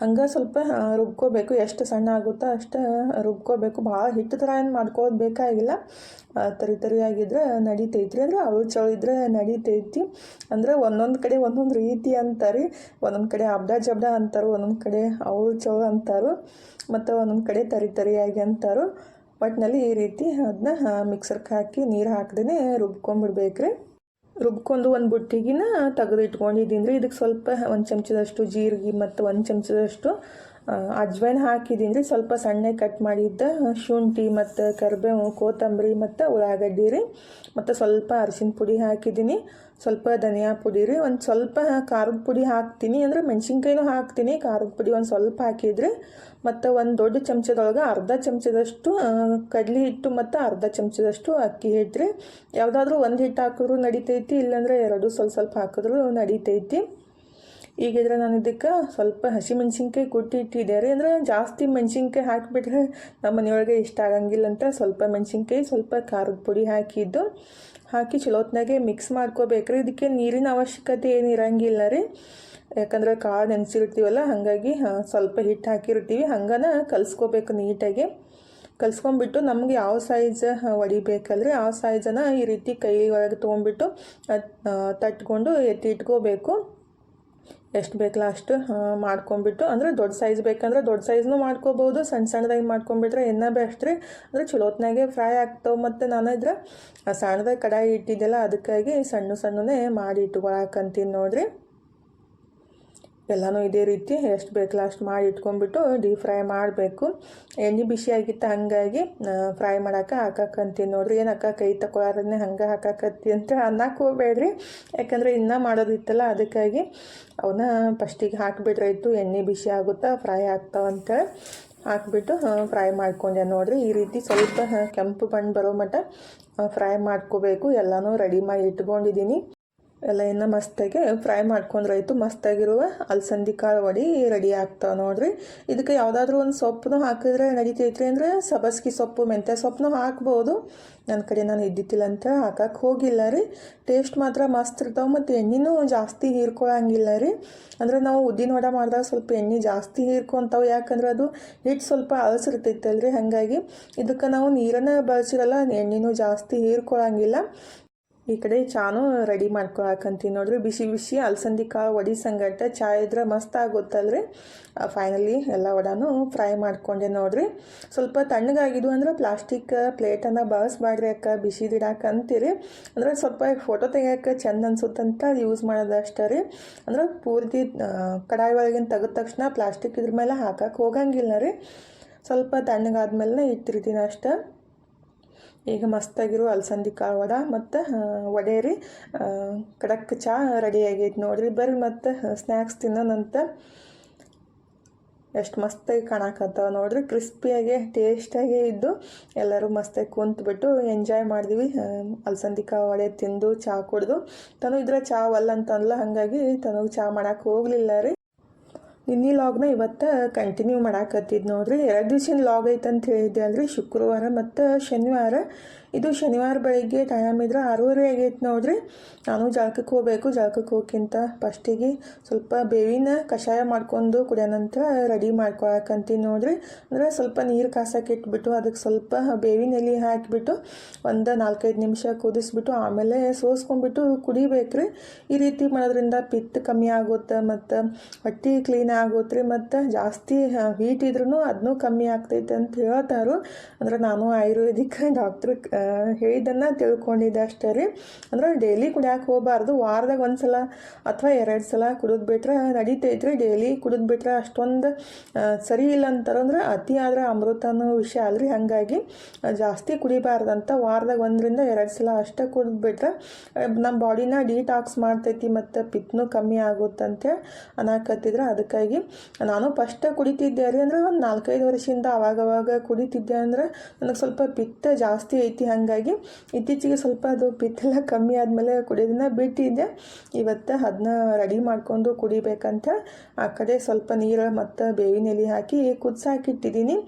ಹಂಗೆ ಸ್ವಲ್ಪ ರುಬ್ಕೋಬೇಕು. ಎಷ್ಟು ಸಣ್ಣ ಆಗುತ್ತೋ ಅಷ್ಟು ರುಬ್ಕೋಬೇಕು. ಭಾಳ ಹಿಟ್ಟು ಥರ ಏನು ಮಾಡ್ಕೊಳ್ಳೋದು ಬೇಕಾಗಿಲ್ಲ. ತರಿ ತರಿಯಾಗಿದ್ರೆ ನಡಿತೈತ್ರಿ. ಅಂದ್ರೆ ಅವಳು ಚೌಳು ಇದ್ರೆ ನಡಿತೈತಿ. ಅಂದ್ರೆ ಒಂದೊಂದು ಕಡೆ ಒಂದೊಂದು ರೀತಿ ಅಂತಾರೆ. ಒಂದೊಂದು ಕಡೆ ಅಬ್ಡ ಜಬ್ಡ ಅಂತಾರೆ, ಒಂದೊಂದು ಕಡೆ ಅವಳು ಚೌಳು ಅಂತಾರೆ, ಮತ್ತು ಒಂದೊಂದು ಕಡೆ ತರಿ ತರಿಯಾಗಿ ಅಂತಾರು. ಒಟ್ಟಿನಲ್ಲಿ ಈ ರೀತಿ ಅದನ್ನ ಮಿಕ್ಸರ್ಗೆ ಹಾಕಿ ನೀರು ಹಾಕ್ದೇ ರುಬ್ಕೊಂಬಿಡ್ಬೇಕ್ರಿ. ರುಬ್ಕೊಂಡು ಒಂದು ಬುಟ್ಟಿಗಿನ ತೆಗೆದು ಇಟ್ಕೊಂಡಿದ್ದೀನಿ ರೀ ಇದಕ್ಕೆ ಸ್ವಲ್ಪ ಒಂದು ಚಮಚದಷ್ಟು ಜೀರಿಗೆ ಮತ್ತು ಒಂದು ಚಮಚದಷ್ಟು ಅಜ್ವೈನ್ ಹಾಕಿದ್ದೀನಿ. ರೀ ಸ್ವಲ್ಪ ಸಣ್ಣ ಕಟ್ ಮಾಡಿದ್ದ ಶುಂಠಿ ಮತ್ತು ಕರಿಬೇವು, ಕೊತ್ತಂಬರಿ ಮತ್ತು ಉಳ್ಳಾಗಡ್ಡಿ ರೀ, ಮತ್ತು ಸ್ವಲ್ಪ ಅರಿಶಿನ ಪುಡಿ ಹಾಕಿದ್ದೀನಿ. ಸ್ವಲ್ಪ ಧನಿಯಾ ಪುಡಿ ರೀ, ಒಂದು ಸ್ವಲ್ಪ ಖಾರದ ಪುಡಿ ಹಾಕ್ತೀನಿ ಅಂದರೆ ಮೆಣಸಿನ್ಕಾಯಿನೂ ಹಾಕ್ತೀನಿ ಖಾರದ ಪುಡಿ ಒಂದು ಸ್ವಲ್ಪ ಹಾಕಿದ್ರಿ ಮತ್ತು ಒಂದು ದೊಡ್ಡ ಚಮಚದೊಳಗೆ ಅರ್ಧ ಚಮಚದಷ್ಟು ಕಡಲೆ ಹಿಟ್ಟು ಮತ್ತು ಅರ್ಧ ಚಮಚದಷ್ಟು ಅಕ್ಕಿ ಹಿಟ್ಟು ರೀ ಯಾವುದಾದ್ರೂ ಒಂದು ಹಿಟ್ಟು ಹಾಕಿದ್ರು ನಡಿತೈತಿ, ಇಲ್ಲಾಂದ್ರೆ ಎರಡು ಸ್ವಲ್ಪ ಸ್ವಲ್ಪ ಹಾಕಿದ್ರು ನಡಿತೈತಿ. ಈಗಿದ್ರೆ ನಾನು ಇದಕ್ಕೆ ಸ್ವಲ್ಪ ಹಸಿಮೆಣ್ಸಿನ್ಕಾಯಿ ಕುಟ್ಟಿ ಇಟ್ಟಿದ್ದೆ ರೀ, ಅಂದರೆ ಜಾಸ್ತಿ ಮೆಣಸಿನ್ಕಾಯಿ ಹಾಕಿಬಿಟ್ರೆ ನಮ್ಮ ಮನೆಯೊಳಗೆ ಇಷ್ಟ ಆಗಂಗಿಲ್ಲ ಅಂತ ಸ್ವಲ್ಪ ಮೆಣಸಿನ್ಕಾಯಿ, ಸ್ವಲ್ಪ ಖಾರದ ಪುಡಿ ಹಾಕಿದ್ದು. ಹಾಕಿ ಚಲೋತ್ನಾಗೆ ಮಿಕ್ಸ್ ಮಾಡ್ಕೋಬೇಕ್ರಿ. ಇದಕ್ಕೆ ನೀರಿನ ಅವಶ್ಯಕತೆ ಏನು ಇರಂಗಿಲ್ಲ ರೀ. ಯಾಕಂದ್ರೆ ಕಾಳು ನೆನೆಸಿರ್ತೀವಲ್ಲ, ಹಾಗಾಗಿ ಸ್ವಲ್ಪ ಹಿಟ್ಟು ಹಾಕಿರ್ತೀವಿ. ಹಂಗನ ಕಲಿಸ್ಕೋಬೇಕು ನೀಟಾಗಿ. ಕಲ್ಸ್ಕೊಂಡ್ಬಿಟ್ಟು ನಮ್ಗೆ ಯಾವ ಸೈಜ್ ಹೊಡಿಬೇಕಲ್ರಿ? ಆ ಸೈಜನ್ನು ಈ ರೀತಿ ಕೈ ಒಳಗೆ ತೊಗೊಂಡ್ಬಿಟ್ಟು ಅದ್- ತಟ್ಕೊಂಡು ಎತ್ತಿ ಇಟ್ಕೋಬೇಕು. ಎಷ್ಟು ಬೇಕಲ್ಲ ಅಷ್ಟು ಮಾಡ್ಕೊಂಬಿಟ್ಟು ಅಂದರೆ ದೊಡ್ಡ ಸೈಜ್ ಬೇಕಂದ್ರೆ ದೊಡ್ಡ ಸೈಜ್ನು ಮಾಡ್ಕೋಬೋದು ಸಣ್ಣ ಸಣ್ಣದಾಗಿ ಮಾಡ್ಕೊಂಬಿಟ್ರೆ ಇನ್ನೂ ಬೆಸ್ಟ್ ರೀ ಅಂದರೆ ಚಲೋತ್ನಾಗೆ ಫ್ರೈ ಆಗ್ತಾವೆ ಮತ್ತು ನಾನು ಇದ್ರೆ ಸಣ್ಣದಾಗಿ ಕಡಾಯಿ ಇಟ್ಟಿದ್ದೆಲ್ಲ ಅದಕ್ಕಾಗಿ ಸಣ್ಣ ಸಣ್ಣನೇ ಮಾಡಿ ಇಟ್ಕೊಳಕಂತೀನಿ ನೋಡ್ರಿ. ಎಲ್ಲನೂ ಇದೇ ರೀತಿ ಎಷ್ಟು ಬೇಕಲ್ಲ ಅಷ್ಟು ಮಾಡಿ ಇಟ್ಕೊಂಡ್ಬಿಟ್ಟು ಡೀಪ್ ಫ್ರೈ ಮಾಡಬೇಕು. ಎಣ್ಣೆ ಬಿಸಿ ಆಗಿತ್ತು ಹಾಗಾಗಿ ಫ್ರೈ ಮಾಡೋಕೆ ಹಾಕಕ್ಕಂತೀನಿ ನೋಡ್ರಿ. ಏನು ಅಕ್ಕ ಕೈ ತಗೊಳಾರನ್ನೇ ಹಂಗೆ ಹಾಕಾಕತ್ತಿ ಅಂತ ಅನ್ನಕ್ಕೆ ಹೋಗ್ಬೇಡ್ರಿ ಯಾಕಂದರೆ ಇನ್ನೂ ಮಾಡೋದಿತ್ತಲ್ಲ ಅದಕ್ಕಾಗಿ ಅವನ್ನ ಫಸ್ಟಿಗೆ ಹಾಕಿಬಿಟ್ರಾಯ್ತು ಎಣ್ಣೆ ಬಿಸಿ ಆಗುತ್ತಾ ಫ್ರೈ ಆಗ್ತಾವಂತ ಹಾಕ್ಬಿಟ್ಟು ಫ್ರೈ ಮಾಡ್ಕೊಂಡೆ ನೋಡ್ರಿ. ಈ ರೀತಿ ಸ್ವಲ್ಪ ಕೆಂಪು ಬಣ್ಣ ಬರೋ ಮಟ್ಟ ಫ್ರೈ ಮಾಡ್ಕೋಬೇಕು. ಎಲ್ಲನೂ ರೆಡಿ ಮಾಡಿ ಇಟ್ಕೊಂಡಿದ್ದೀನಿ ಎಲ್ಲ ಇನ್ನು ಮಸ್ತಾಗಿ ಫ್ರೈ ಮಾಡ್ಕೊಂಡ್ರಾಯ್ತು ಮಸ್ತಾಗಿರುವ ಅಲಸಂದಿ ಕಾಳು ವಡಿ ರೆಡಿ ಆಗ್ತಾವೆ ನೋಡ್ರಿ. ಇದಕ್ಕೆ ಯಾವುದಾದ್ರೂ ಒಂದು ಸೊಪ್ಪು ಹಾಕಿದ್ರೆ ನಡಿತೈತ್ರಿ ಅಂದರೆ ಸಬಸ್ಗಿ ಸೊಪ್ಪು, ಮೆಂತ್ಯ ಸೊಪ್ಪು ಹಾಕ್ಬೋದು. ನನ್ನ ಕಡೆ ನಾನು ಇದ್ದಿತ್ತಿಲ್ಲ ಅಂತ ಹಾಕಕ್ಕೆ ಹೋಗಿಲ್ಲ ರೀ. ಟೇಸ್ಟ್ ಮಾತ್ರ ಮಸ್ತ್ ಇರ್ತಾವೆ ಮತ್ತು ಎಣ್ಣೆನೂ ಜಾಸ್ತಿ ಹೀರ್ಕೊಳ್ಳಂಗಿಲ್ಲ ರೀ. ಅಂದರೆ ನಾವು ಉದ್ದಿನ ವಡ ಮಾಡಿದಾಗ ಸ್ವಲ್ಪ ಎಣ್ಣೆ ಜಾಸ್ತಿ ಹೀರ್ಕೊಂತಾವೆ, ಯಾಕಂದ್ರೆ ಅದು ಹಿಟ್ಟು ಸ್ವಲ್ಪ ಅಲಸಿರ್ತೈತಲ್ರಿ ಹಾಗಾಗಿ. ಇದಕ್ಕೆ ನಾವು ನೀರನ್ನು ಬಳಸಿರಲ್ಲ, ಎಣ್ಣೆನೂ ಜಾಸ್ತಿ ಹೀರ್ಕೊಳಂಗಿಲ್ಲ. ಈ ಕಡೆ ಚಾನು ರೆಡಿ ಮಾಡ್ಕೊಳಕಂತೀನಿ ನೋಡ್ರಿ. ಬಿಸಿ ಬಿಸಿ ಅಲಸಂದಿ ಕಾಳು ವಡಿ ಸಂಗಟ ಚಾ ಇದ್ರೆ ಮಸ್ತ್ ಆಗುತ್ತಲ್ರಿ. ಫೈನಲಿ ಎಲ್ಲ ವಡಾನು ಫ್ರೈ ಮಾಡ್ಕೊಂಡೆ ನೋಡ್ರಿ. ಸ್ವಲ್ಪ ತಣ್ಣಗಾಗಿದ್ವು ಅಂದ್ರೆ ಪ್ಲಾಸ್ಟಿಕ್ ಪ್ಲೇಟನ್ನು ಬಳಸ್ಬಾಡ್ರಿ ಅಕ್ಕ. ಬಿಸಿದಿಡಾಕ ಅಂತೀರಿ. ಅಂದ್ರೆ ಸ್ವಲ್ಪ ಫೋಟೋ ತೆಗಿಯೋಕೆ ಚಂದ ಅನ್ಸುತ್ತಂತ ಯೂಸ್ ಮಾಡೋದಷ್ಟೇ ರೀ. ಅಂದ್ರೆ ಪೂರ್ತಿ ಕಡಾಯಿ ಒಳಗಿನ ತೆಗೆದ ತಕ್ಷಣ ಪ್ಲಾಸ್ಟಿಕ್ ಇದ್ರ ಮೇಲೆ ಹಾಕಕ್ಕೆ ಹೋಗಂಗಿಲ್ಲ ರೀ. ಸ್ವಲ್ಪ ತಣ್ಣಗಾದ್ಮೇಲೆ ಇಟ್ಟಿರ್ತೀನಿ ಅಷ್ಟೇ ಈಗ ಮಸ್ತಾಗಿರೋ ಅಲಸಂದಿ ಕಾಳು ವಡ ಮತ್ತು ವಡೆ ರೀ. ಕಡಕ್ ಚಹಾ ರೆಡಿ ಆಗೈತೆ ನೋಡಿರಿ. ಬರ್ರಿ ಮತ್ತು ಸ್ನ್ಯಾಕ್ಸ್ ತಿನ್ನೋನಂತ ಎಷ್ಟು ಮಸ್ತಾಗಿ ಕಾಣಕತ್ತಾವ ನೋಡ್ರಿ. ಕ್ರಿಸ್ಪಿಯಾಗಿ ಟೇಸ್ಟಾಗಿ ಇದ್ದು ಎಲ್ಲರೂ ಮಸ್ತಾಗಿ ಕುಂತ್ಬಿಟ್ಟು ಎಂಜಾಯ್ ಮಾಡಿದ್ವಿ. ಅಲಸಂದಿ ಕಾಳು ವಡೆ ತಿಂದು ಚಹಾ ಕುಡ್ದು. ತನು ಇದ್ರೆ ಚಹಾ ಅಲ್ಲ ಅಂತಂದ್ಲ ಹಾಗಾಗಿ ತನಗೆ ಚಹಾ ಮಾಡೋಕೆ ಹೋಗಲಿಲ್ಲ ರೀ. ನಿನ್ನೆ ಲಾಗ್ನ ಇವತ್ತು ಕಂಟಿನ್ಯೂ ಮಾಡಾಕತ್ತಿದ್ದು ನೋಡ್ರಿ. ಎರಡು ದಿವ್ಸಿನ ಲಾಗ್ ಐತೆ ಅಂತ ಹೇಳಿದ್ದೆ ಅಲ್ರಿ. ಶುಕ್ರವಾರ ಮತ್ತು ಶನಿವಾರ ಇದು ಶನಿವಾರ ಬೆಳಿಗ್ಗೆ ಟೈಮ್ ಇದ್ರೆ ಆರೂವರೆ ಆಗೈತೆ ನೋಡ್ರಿ. ನಾನು ಜಳಕಕ್ಕೆ ಹೋಗಬೇಕು ಜಳಕಕ್ಕೆ ಹೋಗ್ಕಿಂತ ಫಸ್ಟಿಗೆ ಸ್ವಲ್ಪ ಬೇವಿನ ಕಷಾಯ ಮಾಡ್ಕೊಂಡು ಕುಡಿಯೋಣಂತ ರೆಡಿ ಮಾಡ್ಕೊಳಕಂತೀನಿ ನೋಡ್ರಿ. ಅಂದರೆ ಸ್ವಲ್ಪ ನೀರು ಕಾಸಕ್ಕೆ ಇಟ್ಬಿಟ್ಟು ಅದಕ್ಕೆ ಸ್ವಲ್ಪ ಬೇವಿನ ಎಲೆ ಹಾಕಿಬಿಟ್ಟು ಒಂದು ನಾಲ್ಕೈದು ನಿಮಿಷ ಕುದಿಸ್ಬಿಟ್ಟು ಆಮೇಲೆ ಸೋಸ್ಕೊಂಡ್ಬಿಟ್ಟು ಕುಡಿಬೇಕ್ರಿ. ಈ ರೀತಿ ಮಾಡೋದ್ರಿಂದ ಪಿತ್ತ ಕಮ್ಮಿ ಆಗುತ್ತೆ ಮತ್ತು ಹೊಟ್ಟೆ ಕ್ಲೀನ್ ಆಗುತ್ತೆ ಮತ್ತು ಜಾಸ್ತಿ ಹೀಟ್ ಇದ್ರೂ ಅದನ್ನೂ ಕಮ್ಮಿ ಆಗ್ತೈತೆ ಅಂತ ಹೇಳ್ತಾರು. ಅಂದ್ರೆ ನಾನು ಆಯುರ್ವೇದಿಕ್ ಡಾಕ್ಟ್ರ್ ಹೇಳಿದ್ದನ್ನು ತಿಳ್ಕೊಂಡಿದ್ದೆ ಅಷ್ಟೇ ರೀ. ಅಂದ್ರೆ ಡೈಲಿ ಕುಡಿಯೋಕೆ ಹೋಗಬಾರ್ದು. ವಾರದಾಗ ಒಂದು ಸಲ ಅಥವಾ ಎರಡು ಸಲ ಕುಡಿದು ಬಿಟ್ರೆ ರೀ ಡೈಲಿ ಕುಡಿದು ಬಿಟ್ರೆ ಅಷ್ಟೊಂದು ಸರಿ ಇಲ್ಲ ಅಂತಾರಂದ್ರೆ ಅತಿ ಅಮೃತ ಅನ್ನೋ ವಿಷಯ ಅಲ್ರಿ. ಹಾಗಾಗಿ ಜಾಸ್ತಿ ಕುಡಿಬಾರ್ದಂತ ವಾರದಾಗ ಒಂದರಿಂದ ಎರಡು ಸಲ ಅಷ್ಟೇ ಕುಡಿದು ಬಿಟ್ರೆ ನಮ್ಮ ಬಾಡಿನ ಡಿಟಾಕ್ಸ್ ಮಾಡ್ತೈತಿ ಮತ್ತು ಪಿತ್ನೂ ಕಮ್ಮಿ ಆಗುತ್ತಂತೆ ಅನ್ನಕತ್ತಿದ್ರೆ ಅದಕ್ಕಾಗಿ ನಾನು ಫಸ್ಟ್ ಕುಡಿತಿದ್ದೆ ರೀ. ಅಂದರೆ ಒಂದು ನಾಲ್ಕೈದು ವರ್ಷದಿಂದ ಅವಾಗವಾಗ ಕುಡಿತಿದ್ದೆ. ಅಂದ್ರೆ ನನಗೆ ಸ್ವಲ್ಪ ಪಿತ್ತ ಜಾಸ್ತಿ ಐತಿ ಹಾಗಾಗಿ ಇತ್ತೀಚೆಗೆ ಸ್ವಲ್ಪ ಅದು ಪಿತ್ತೆಲ್ಲ ಕಮ್ಮಿ ಆದಮೇಲೆ ಕುಡಿಯೋದನ್ನ ಬಿಟ್ಟಿದ್ದೆ ಇವತ್ತು ಅದನ್ನ ರೆಡಿ ಮಾಡಿಕೊಂಡು ಕುಡಿಬೇಕಂತ ಆ ಕಡೆ ಸ್ವಲ್ಪ ನೀರು ಮತ್ತು ಬೇವಿನ ಎಲೆ ಹಾಕಿ ಕುದಿಸಾಕಿಟ್ಟಿದ್ದೀನಿ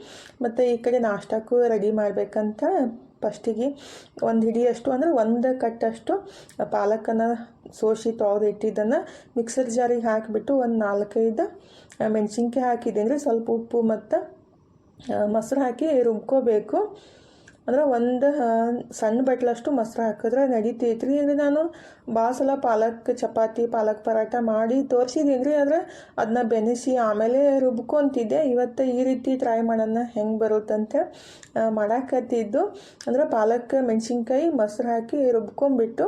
ಮತ್ತು ಈ ಕಡೆ ನಾಷ್ಟಕ್ಕೂ ರೆಡಿ ಮಾಡಬೇಕಂತ ಫಸ್ಟಿಗೆ ಒಂದು ಹಿಡಿಯಷ್ಟು ಅಂದರೆ ಒಂದು ಕಟ್ಟಷ್ಟು ಪಾಲಕನ್ನು ಸೋಸಿ ತೊಳೆದು ಇಟ್ಟಿದ್ದನ್ನು ಮಿಕ್ಸರ್ ಜಾರಿಗೆ ಹಾಕಿಬಿಟ್ಟು ಒಂದು ನಾಲ್ಕೈದು ಮೆಣಸಿನ್ಕಾಯಿ ಹಾಕಿದ್ದೀನಿ. ಸ್ವಲ್ಪ ಉಪ್ಪು ಮತ್ತು ಮೊಸರು ಹಾಕಿ ರುಬ್ಕೋಬೇಕು. ಅಂದ್ರೆ ಒಂದು ಸಣ್ಣ ಬಟ್ಲಷ್ಟು ಮೊಸರು ಹಾಕಿದ್ರೆ ನಡಿತೈತೆ ರೀ ಅಂದರೆ ನಾನು ಭಾಳ ಸಲ ಪಾಲಕ್, ಚಪಾತಿ, ಪಾಲಕ್ ಪರಾಟ ಮಾಡಿ ತೋರಿಸಿದ್ದೀನಿ ರೀ ಆದರೆ ಅದನ್ನ ಬೆನೆಸಿ ಆಮೇಲೆ ರುಬ್ಕೊತಿದ್ದೆ. ಇವತ್ತು ಈ ರೀತಿ ಟ್ರೈ ಮಾಡೋಣ ಹೆಂಗೆ ಬರುತ್ತಂತೆ ಮಾಡಾಕತ್ತಿದ್ದು. ಅಂದರೆ ಪಾಲಕ್, ಮೆಣಸಿನ್ಕಾಯಿ ಮೊಸರು ಹಾಕಿ ರುಬ್ಕೊಂಬಿಟ್ಟು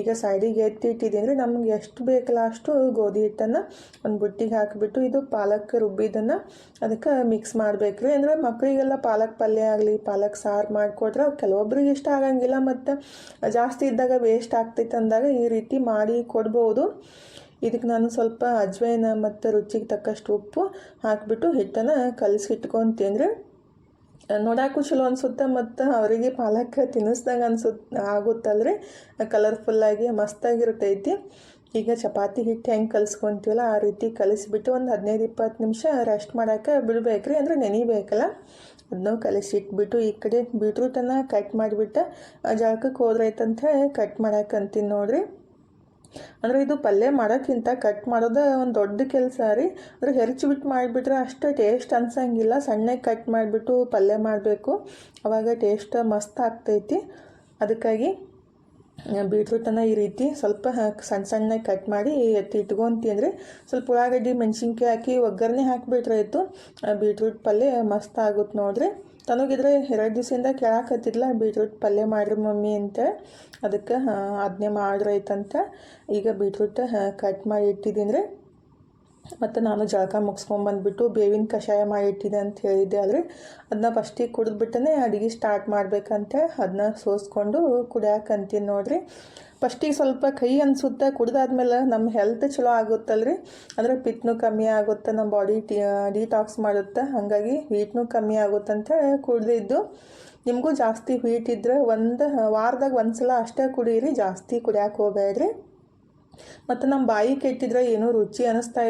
ಈಗ ಸೈಡಿಗೆ ಎತ್ತಿ ಇಟ್ಟಿದ್ದೀನಿ ರೀ ನಮ್ಗೆ ಎಷ್ಟು ಬೇಕಲ್ಲ ಅಷ್ಟು ಗೋಧಿ ಹಿಟ್ಟನ್ನು ಒಂದು ಬುಟ್ಟಿಗೆ ಹಾಕಿಬಿಟ್ಟು ಇದು ಪಾಲಕ್ ರುಬ್ಬಿದ್ದನ್ನು ಅದಕ್ಕೆ ಮಿಕ್ಸ್ ಮಾಡಬೇಕು ರೀ. ಅಂದರೆ ಮಕ್ಕಳಿಗೆಲ್ಲ ಪಾಲಕ್ ಪಲ್ಯ ಆಗಲಿ, ಪಾಲಕ್ ಸಾರು ಮಾಡಿಕೊಟ್ರೆ ಕೆಲವೊಬ್ರಿಗೆ ಇಷ್ಟ ಆಗಂಗಿಲ್ಲ ಮತ್ತು ಜಾಸ್ತಿ ಇದ್ದಾಗ ವೇಸ್ಟ್ ಆಗ್ತೈತೆ ಅಂದಾಗ ರೀತಿ ಮಾಡಿ ಕೊಡ್ಬೋದು. ಇದಕ್ಕೆ ನಾನು ಸ್ವಲ್ಪ ಅಜ್ವೈನ ಮತ್ತು ರುಚಿಗೆ ತಕ್ಕಷ್ಟು ಉಪ್ಪು ಹಾಕಿಬಿಟ್ಟು ಹಿಟ್ಟನ್ನು ಕಲಸಿ ಇಟ್ಕೊತೀನಿ ರೀ ನೋಡಕ್ಕೂ ಚಲೋ ಅನಿಸುತ್ತೆ ಮತ್ತು ಅವರಿಗೆ ಪಾಲಕ್ ತಿನ್ನಿಸ್ದಂಗೆ ಅನ್ಸುತ್ತೆ ಆಗುತ್ತಲ್ರಿ ಕಲರ್ಫುಲ್ಲಾಗಿ ಮಸ್ತಾಗಿರ್ತೈತಿ ಈಗ ಚಪಾತಿ ಹಿಟ್ಟು ಹೆಂಗೆ ಕಲಿಸ್ಕೊತೀವಲ್ಲ ಆ ರೀತಿ ಕಲಿಸ್ಬಿಟ್ಟು ಒಂದು ಹದಿನೈದು ಇಪ್ಪತ್ತು ನಿಮಿಷ ರೆಸ್ಟ್ ಮಾಡೋಕ್ಕೆ ಬಿಡಬೇಕ್ರಿ ಅಂದರೆ ನೆನಿಬೇಕಲ್ಲ. ಅದನ್ನು ಕಲಸಿ ಇಟ್ಬಿಟ್ಟು ಈ ಕಡೆ ಬೀಟ್ರೂಟನ್ನು ಕಟ್ ಮಾಡಿಬಿಟ್ಟು ಜಳಕಕ್ಕೆ ಹೋದ್ರೈತಂತ ಕಟ್ ಮಾಡಕ್ಕಂತೀನಿ ನೋಡಿರಿ. ಅಂದರೆ ಇದು ಪಲ್ಯ ಮಾಡೋಕ್ಕಿಂತ ಕಟ್ ಮಾಡೋದು ಒಂದು ದೊಡ್ಡ ಕೆಲಸ ರೀ. ಅಂದರೆ ಹೆರ್ಚಿಬಿಟ್ಟು ಮಾಡಿಬಿಟ್ರೆ ಅಷ್ಟು ಟೇಸ್ಟ್ ಅನ್ಸಂಗಿಲ್ಲ. ಸಣ್ಣಗೆ ಕಟ್ ಮಾಡಿಬಿಟ್ಟು ಪಲ್ಯ ಮಾಡಬೇಕು. ಅವಾಗ ಟೇಸ್ಟ್ ಮಸ್ತ್ ಆಗ್ತೈತಿ. ಅದಕ್ಕಾಗಿ ಬೀಟ್ರೂಟನ್ನು ಈ ರೀತಿ ಸ್ವಲ್ಪ ಸಣ್ಣ ಸಣ್ಣಗೆ ಕಟ್ ಮಾಡಿ ಎತ್ತಿ ಇಟ್ಕೊಂತೀನಿ ಸ್ವಲ್ಪ ಉಳ್ಳಾಗಡ್ಡಿ, ಮೆಣಸಿನ್ಕಾಯಿ ಹಾಕಿ ಒಗ್ಗರಣೆ ಹಾಕಿಬಿಟ್ರೆ ಆಯಿತು. ಬೀಟ್ರೂಟ್ ಪಲ್ಯ ಮಸ್ತ್ ಆಗುತ್ತೆ ನೋಡ್ರಿ. ತನಗಿದ್ರೆ ಎರಡು ದಿವಸದಿಂದ ಕೇಳಾಕತ್ತಿದ್ಲ, ಬೀಟ್ರೂಟ್ ಪಲ್ಯ ಮಾಡ್ರಿ ಮಮ್ಮಿ ಅಂತ. ಅದಕ್ಕೆ ಅದನ್ನೇ ಮಾಡ್ರೈತಂತ ಈಗ ಬೀಟ್ರೂಟ್ ಕಟ್ ಮಾಡಿ ಇಟ್ಟಿದ್ದೀನಿ ರೀ ಮತ್ತು ನಾನು ಜಳಕ ಮುಗಿಸ್ಕೊಂಬಂದ್ಬಿಟ್ಟು ಬೇವಿನ ಕಷಾಯ ಮಾಡಿ ಇಟ್ಟಿದೆ ಅಂತ ಹೇಳಿದ್ದೆ. ಆದರೆ ಅದನ್ನ ಫಸ್ಟಿಗೆ ಕುಡಿದ್ಬಿಟ್ಟನೆ ಅಡುಗೆ ಸ್ಟಾರ್ಟ್ ಮಾಡಬೇಕಂತೆ. ಅದನ್ನ ಸೋಸ್ಕೊಂಡು ಕುಡಿಯಾಕಂತೀನಿ ನೋಡಿರಿ. ಫಸ್ಟಿಗೆ ಸ್ವಲ್ಪ ಕೈ ಅನಿಸುತ್ತೆ. ಕುಡ್ದಾದ್ಮೇಲೆ ನಮ್ಮ ಹೆಲ್ತ್ ಚಲೋ ಆಗುತ್ತಲ್ರಿ? ಅಂದರೆ ಪಿತ್ನೂ ಕಮ್ಮಿ ಆಗುತ್ತೆ. ನಮ್ಮ ಬಾಡಿ ಟಿ ಡಿಟಾಕ್ಸ್ ಮಾಡುತ್ತೆ. ಹಾಗಾಗಿ ಹೀಟ್ನೂ ಕಮ್ಮಿ ಆಗುತ್ತಂತ ಕುಡ್ದಿದ್ದು. ನಿಮಗೂ ಜಾಸ್ತಿ ಹೀಟ್ ಇದ್ದರೆ ಒಂದು, ವಾರದಾಗ ಒಂದು ಸಲ ಅಷ್ಟೇ ಕುಡೀರಿ. ಜಾಸ್ತಿ ಕುಡಿಯೋಕೆ ಹೋಗಬೇಡ್ರಿ. ಮತ್ತು ನಮ್ಮ ಬಾಯಿ ಕೆಟ್ಟಿದ್ರೆ ಏನೂ ರುಚಿ ಅನ್ನಿಸ್ತಾ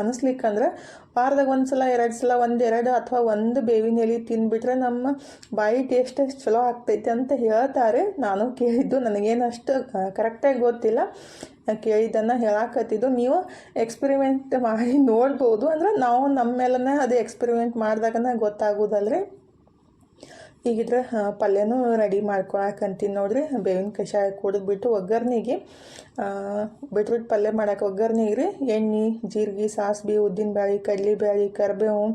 ಅನಿಸ್ಲಿಕ್ಕಂದ್ರೆ ವಾರದಾಗ ಒಂದು ಸಲ ಎರಡು ಸಲ ಒಂದು ಎರಡು ಅಥವಾ ಒಂದು ಬೇವಿನ ಎಲೆ ತಿಂದುಬಿಟ್ರೆ ನಮ್ಮ ಬಾಯಿ ಟೇಸ್ಟ್ ಚಲೋ ಆಗ್ತೈತೆ ಅಂತ ಹೇಳ್ತಾರೆ. ನಾನು ಕೇಳಿದ್ದು ನನಗೇನು ಅಷ್ಟು ಕರೆಕ್ಟಾಗಿ ಗೊತ್ತಿಲ್ಲ. ಕೇಳಿದ್ದನ್ನು ಹೇಳಾಕತ್ತಿದ್ದು, ನೀವು ಎಕ್ಸ್ಪೆರಿಮೆಂಟ್ ಮಾಡಿ ನೋಡ್ಬೋದು. ಅಂದ್ರೆ ನಾವು ನಮ್ಮ ಮೇಲೇ ಅದು ಎಕ್ಸ್ಪೆರಿಮೆಂಟ್ ಮಾಡಿದಾಗನೇ ಗೊತ್ತಾಗೋದಲ್ರಿ? ಈಗಿದ್ರೆ ಪಲ್ಯನೂ ರೆಡಿ ಮಾಡ್ಕೊಳಕಂತೀನಿ ನೋಡ್ರಿ. ಬೇವಿನ ಕಷಾಯ ಕುಡಿದ್ಬಿಟ್ಟು ಒಗ್ಗರ್ನಿಗೆ ಬಿಟ್ಬಿಟ್ಟು ಪಲ್ಯ ಮಾಡೋಕೆ ಒಗ್ಗರ್ನಿಗೆ ರೀ ಎಣ್ಣೆ, ಜೀರಿಗೆ ಸಾಸ್ವೆ ಉದ್ದಿನಬೇಳೆ, ಕಡಲೆಬೇಳೆ, ಕರಿಬೇವು,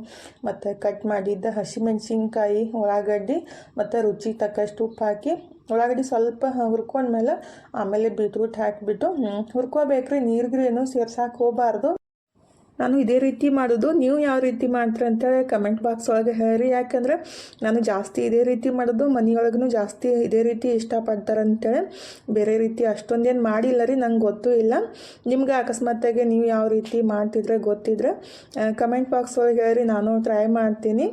ಮತ್ತು ಕಟ್ ಮಾಡಿದ್ದ ಹಸಿಮೆಣ್ಸಿನ್ಕಾಯಿ, ಉಳ್ಳಾಗಡ್ಡಿ, ಮತ್ತು ರುಚಿ ತಕ್ಕಷ್ಟು ಉಪ್ಪು ಹಾಕಿ, ಉಳ್ಳಾಗಡ್ಡಿ ಸ್ವಲ್ಪ ಹುರ್ಕೊಂಡ್ಮೇಲೆ ಆಮೇಲೆ ಬೀಟ್ರೂಟ್ ಹಾಕಿಬಿಟ್ಟು ಹುರ್ಕೋಬೇಕ್ರಿ. ನೀರ್ಗಿರಿ ಏನು ಸೇರ್ಸಕ್ಕೆ ಹೋಗಬಾರ್ದು. ನಾನು ಇದೇ ರೀತಿ ಮಾಡೋದು, ನೀವು ಯಾವ ರೀತಿ ಮಾಡ್ತೀರ ಅಂತೇಳಿ ಕಮೆಂಟ್ ಬಾಕ್ಸ್ ಒಳಗೆ ಹೇಳ್ರಿ ಯಾಕಂದ್ರೆ ನಾನು ಜಾಸ್ತಿ ಇದೇ ರೀತಿ ಮಾಡೋದು ಮನೆಯೊಳಗೂ ಜಾಸ್ತಿ ಇದೇ ರೀತಿ ಇಷ್ಟಪಡ್ತಾರೆ ಅಂತೇಳಿ ಬೇರೆ ರೀತಿ ಅಷ್ಟೊಂದೇನು ಮಾಡಿಲ್ಲ ರೀ, ನಂಗೆ ಗೊತ್ತೂ ಇಲ್ಲ. ನಿಮ್ಗೆ ಅಕಸ್ಮಾತಾಗಿ ನೀವು ಯಾವ ರೀತಿ ಮಾಡ್ತಿದ್ರೆ ಗೊತ್ತಿದ್ರೆ ಕಮೆಂಟ್ ಬಾಕ್ಸ್ ಒಳಗೆ ಹೇಳ್ರಿ ನಾನು ಟ್ರೈ ಮಾಡ್ತೀನಿ.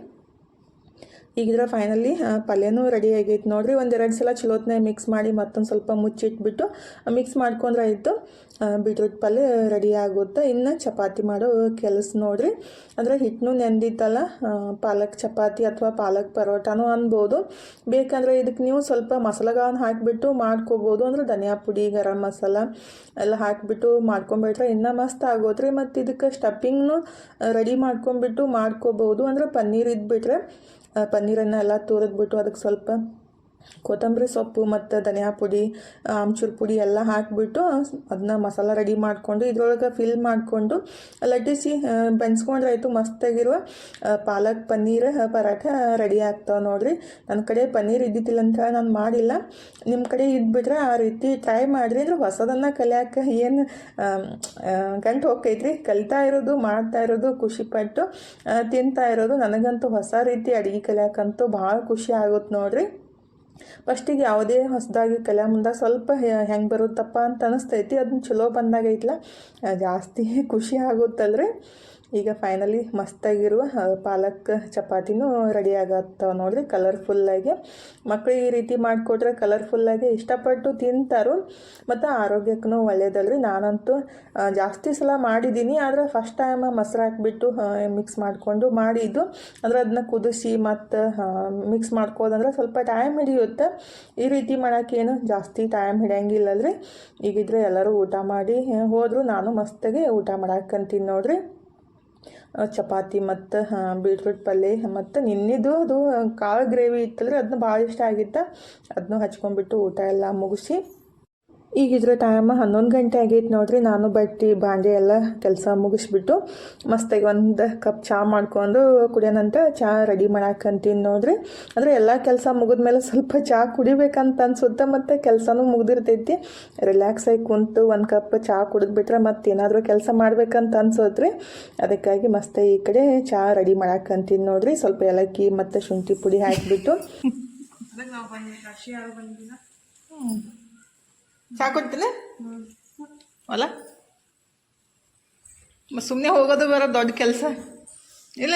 ಈಗಿದ್ರೆ ಫೈನಲಿ ಪಲ್ಯನೂ ರೆಡಿ ಆಗೈತೆ. ನೋಡಿರಿ, ಒಂದೆರಡು ಸಲ ಚಲೋತ್ನೇ ಮಿಕ್ಸ್ ಮಾಡಿ ಮತ್ತೊಂದು ಸ್ವಲ್ಪ ಮುಚ್ಚಿಟ್ಬಿಟ್ಟು ಮಿಕ್ಸ್ ಮಾಡ್ಕೊಂಡ್ರೆ ಆಯಿತು. ಬೀಟ್ರೂಟ್ ಪಲ್ಯ ರೆಡಿ ಆಗುತ್ತೆ. ಇನ್ನು ಚಪಾತಿ ಮಾಡೋ ಕೆಲಸ ನೋಡಿರಿ. ಅಂದರೆ ಹಿಟ್ಟನ್ನು ನೆಂದಿತ್ತಲ್ಲ ಪಾಲಕ್ ಚಪಾತಿ ಅಥವಾ ಪಾಲಕ್ ಪರೋಟಾನೂ ಅನ್ಬೋದು. ಬೇಕಂದರೆ ಇದಕ್ಕೆ ನೀವು ಸ್ವಲ್ಪ ಮಸಾಲೆಗಳನ್ನು ಹಾಕಿಬಿಟ್ಟು ಮಾಡ್ಕೋಬೋದು. ಅಂದರೆ ಧನಿಯಾ ಪುಡಿ, ಗರಂ ಮಸಾಲ ಎಲ್ಲ ಹಾಕಿಬಿಟ್ಟು ಮಾಡ್ಕೊಂಬಿಟ್ರೆ ಇನ್ನೂ ಮಸ್ತ್ ಆಗೋದ್ರಿ ಮತ್ತು ಇದಕ್ಕೆ ಸ್ಟಫಿಂಗ್ನು ರೆಡಿ ಮಾಡ್ಕೊಂಬಿಟ್ಟು ಮಾಡ್ಕೋಬೋದು. ಅಂದರೆ ಪನ್ನೀರ್ ಇದ್ಬಿಟ್ರೆ ಪನ್ನೀರನ್ನು ಎಲ್ಲ ತುರಿದ್ಬಿಟ್ಟು ಅದಕ್ಕೆ ಸ್ವಲ್ಪ ಕೊತ್ತಂಬರಿ ಸೊಪ್ಪು ಮತ್ತು ಧನಿಯಾ ಪುಡಿ ಆಮ್ಚೂರು ಪುಡಿ ಎಲ್ಲ ಹಾಕಿಬಿಟ್ಟು ಅದನ್ನ ಮಸಾಲ ರೆಡಿ ಮಾಡಿಕೊಂಡು ಇದ್ರೊಳಗೆ ಫಿಲ್ ಮಾಡಿಕೊಂಡು ಲಟ್ಟಿಸಿ ಬೆನ್ಸ್ಕೊಂಡ್ರೆ ಆಯಿತು ಮಸ್ತಾಗಿರುವ ಪಾಲಕ್ ಪನ್ನೀರ್ ಪರಾಠ ರೆಡಿ ಆಗ್ತಾವೆ ನೋಡಿರಿ. ನನ್ನ ಕಡೆ ಪನ್ನೀರ್ ಇದ್ದಿದ್ದಿಲ್ಲ ಅಂತ ನಾನು ಮಾಡಿಲ್ಲ. ನಿಮ್ಮ ಕಡೆ ಇದ್ಬಿಟ್ರೆ ಆ ರೀತಿ ಟ್ರೈ ಮಾಡಿರಿ. ಅಂದ್ರೆ ಹೊಸದನ್ನು ಕಲಿಯೋಕೆ ಏನು ಗಂಟು ಹೋಗ್ತೈತ್ರಿ. ಕಲಿತಾ ಇರೋದು, ಮಾಡ್ತಾ ಇರೋದು, ಖುಷಿಪಟ್ಟು ತಿಂತಾ ಇರೋದು. ನನಗಂತೂ ಹೊಸ ರೀತಿ ಅಡುಗೆ ಕಲಿಯೋಕ್ಕಂತೂ ಭಾಳ ಖುಷಿ ಆಗುತ್ತೆ ನೋಡಿರಿ. ಫಸ್ಟಿಗೆ ಯಾವುದೇ ಹೊಸದಾಗಿ ಕಲೆ ಮುಂದೆ ಸ್ವಲ್ಪ ಹೆಂಗೆ ಬರುತ್ತಪ್ಪ ಅಂತ ಅನಿಸ್ತೈತಿ, ಅದನ್ನ ಚಲೋ ಬಂದಾಗೈತಲ್ಲ ಜಾಸ್ತಿ ಖುಷಿ ಆಗುತ್ತಲ್ರಿ. ಈಗ ಫೈನಲಿ ಮಸ್ತಾಗಿರುವ ಪಾಲಕ್ ಚಪಾತಿನೂ ರೆಡಿ ಆಗತ್ತವ ನೋಡಿರಿ ಕಲರ್ಫುಲ್ಲಾಗಿ ಮಕ್ಕಳಿಗೆ ಈ ರೀತಿ ಮಾಡಿಕೊಟ್ರೆ ಕಲರ್ಫುಲ್ಲಾಗಿ ಇಷ್ಟಪಟ್ಟು ತಿಂತಾರು, ಮತ್ತು ಆರೋಗ್ಯಕ್ಕೂ ಒಳ್ಳೆಯದಲ್ರಿ ನಾನಂತೂ ಜಾಸ್ತಿ ಸಲ ಮಾಡಿದ್ದೀನಿ, ಆದರೆ ಫಸ್ಟ್ ಟೈಮ್ ಮೊಸರು ಹಾಕ್ಬಿಟ್ಟು ಮಿಕ್ಸ್ ಮಾಡಿಕೊಂಡು ಮಾಡಿದ್ದು. ಅಂದರೆ ಅದನ್ನ ಕುದಿಸಿ ಮತ್ತು ಮಿಕ್ಸ್ ಮಾಡ್ಕೋದಂದ್ರೆ ಸ್ವಲ್ಪ ಟೈಮ್ ಹಿಡಿಯುತ್ತೆ. ಈ ರೀತಿ ಮಾಡೋಕ್ಕೇನು ಜಾಸ್ತಿ ಟೈಮ್ ಹಿಡಿಯಂಗಿಲ್ಲಲ್ರಿ. ಈಗಿದ್ರೆ ಎಲ್ಲರೂ ಊಟ ಮಾಡಿ, ಹೋದರು, ನಾನು ಮಸ್ತಾಗಿ ಊಟ ಮಾಡಾಕಂತೀನಿ ನೋಡಿರಿ. ಚಪಾತಿ ಮತ್ತು ಬೀಟ್ರೂಟ್ ಪಲ್ಯ ಮತ್ತು ನಿನ್ನೆದು ಅದು ಕಾಳು ಗ್ರೇವಿ ಇತ್ತಲ್ರಿ ಅದನ್ನ ಭಾಳ ಇಷ್ಟ ಆಗಿತ್ತು. ಅದನ್ನೂ ಹಚ್ಕೊಂಡ್ಬಿಟ್ಟು ಊಟ ಎಲ್ಲ ಮುಗಿಸಿ ಈಗ ಇದ್ರ ಟೈಮ್ ಹನ್ನೊಂದು ಗಂಟೆ ಆಗೈತೆ ನೋಡ್ರಿ. ನಾನು ಬಟ್ಟೆ ಬಾಂಡೆ ಎಲ್ಲ ಕೆಲಸ ಮುಗಿಸ್ಬಿಟ್ಟು ಮಸ್ತಾಗಿ ಒಂದು ಕಪ್ ಚಹಾ ಮಾಡ್ಕೊಂಡು ಕುಡಿಯೋಣಂತ ಚಹಾ ರೆಡಿ ಮಾಡಾಕಂತೀನಿ ನೋಡ್ರಿ. ಅಂದರೆ ಎಲ್ಲ ಕೆಲಸ ಮುಗಿದ್ಮೇಲೆ ಸ್ವಲ್ಪ ಚಹಾ ಕುಡಿಬೇಕಂತ ಅನ್ಸುತ್ತೆ ಮತ್ತು ಕೆಲಸನೂ ಮುಗ್ದಿರ್ತೈತಿ. ರಿಲ್ಯಾಕ್ಸ್ ಆಗಿ ಕುಂತು ಒಂದು ಕಪ್ ಚಹಾ ಕುಡಿದ್ಬಿಟ್ರೆ ಮತ್ತೆ ಏನಾದರೂ ಕೆಲಸ ಮಾಡ್ಬೇಕಂತ ಅನ್ಸೋದ್ರಿ ಅದಕ್ಕಾಗಿ ಮಸ್ತಾಗಿ ಈ ಕಡೆ ಚಹಾ ರೆಡಿ ಮಾಡಾಕಂತೀನಿ ನೋಡ್ರಿ. ಸ್ವಲ್ಪ ಏಲಕ್ಕಿ ಮತ್ತು ಶುಂಠಿ ಪುಡಿ ಹಾಕಿಬಿಟ್ಟು. ಚಾ ಅಲ್ಲ? ಅಲ್ಲ ಸುಮ್ಮನೆ ಹೋಗೋದು ಬರೋ ದೊಡ್ಡ ಕೆಲಸ. ಇಲ್ಲ?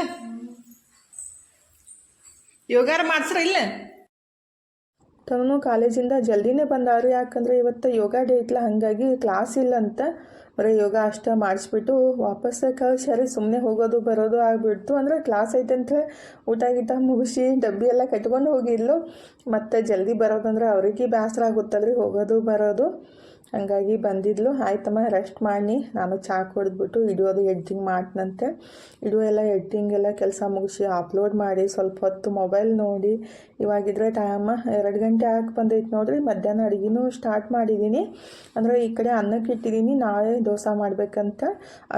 ಯೋಗಾರ ಮಾಡ್ಸ್ರ ಇಲ್ಲ? ತನು ಕಾಲೇಜಿಂದ ಜಲ್ದಿನೇ ಬಂದಾರು ಯಾಕಂದ್ರೆ ಇವತ್ತು ಯೋಗ ಡೇ ಇತ್ತಲ್ಲ ಹಾಗಾಗಿ ಕ್ಲಾಸ್ ಇಲ್ಲ ಅಂತ. ಬರೀ ಯೋಗ ಅಷ್ಟೇ ಮಾಡಿಸ್ಬಿಟ್ಟು ವಾಪಸ್ ಕಳ್ಸ್ಯಾರಿ ಸುಮ್ಮನೆ ಹೋಗೋದು ಬರೋದು ಆಗಿಬಿಡ್ತು. ಅಂದರೆ ಕ್ಲಾಸ್ ಐತೆ ಅಂತ ಊಟ ಗೀಟ ಮುಗಿಸಿ ಡಬ್ಬಿ ಎಲ್ಲ ಕಟ್ಕೊಂಡು ಹೋಗಿದ್ಲು ಮತ್ತು ಜಲ್ದಿ ಬರೋದಂದ್ರೆ ಅವ್ರಿಗೆ ಬೇಸರ ಆಗುತ್ತಲ್ರಿ, ಹೋಗೋದು ಬರೋದು. ಹಾಗಾಗಿ ಬಂದಿದ್ಲು. ಆಯ್ತಮ್ಮ ರೆಸ್ಟ್ ಮಾಡಿ. ನಾನು ಚಹಾ ಕುಡಿದ್ಬಿಟ್ಟು ವಿಡಿಯೋದು ಎಡಿಟಿಂಗ್ ಮಾಡ್ತಂತೆ ಇಡೋ ಎಲ್ಲ ಎಡಿಟಿಂಗ್ ಎಲ್ಲ ಕೆಲಸ ಮುಗಿಸಿ ಅಪ್ಲೋಡ್ ಮಾಡಿ, ಸ್ವಲ್ಪ ಹೊತ್ತು ಮೊಬೈಲ್ ನೋಡಿ ಇವಾಗಿದ್ರೆ ಟೈಮ ಎರಡು ಗಂಟೆ ಆಗಿ ಬಂದೈತೆ ನೋಡ್ರಿ. ಮಧ್ಯಾಹ್ನ ಅಡುಗೆನೂ ಸ್ಟಾರ್ಟ್ ಮಾಡಿದ್ದೀನಿ ಅಂದರೆ ಈ ಕಡೆ ಅನ್ನಕ್ಕೆ ಇಟ್ಟಿದ್ದೀನಿ ನಾಳೆ ದೋಸೆ ಮಾಡಬೇಕಂತ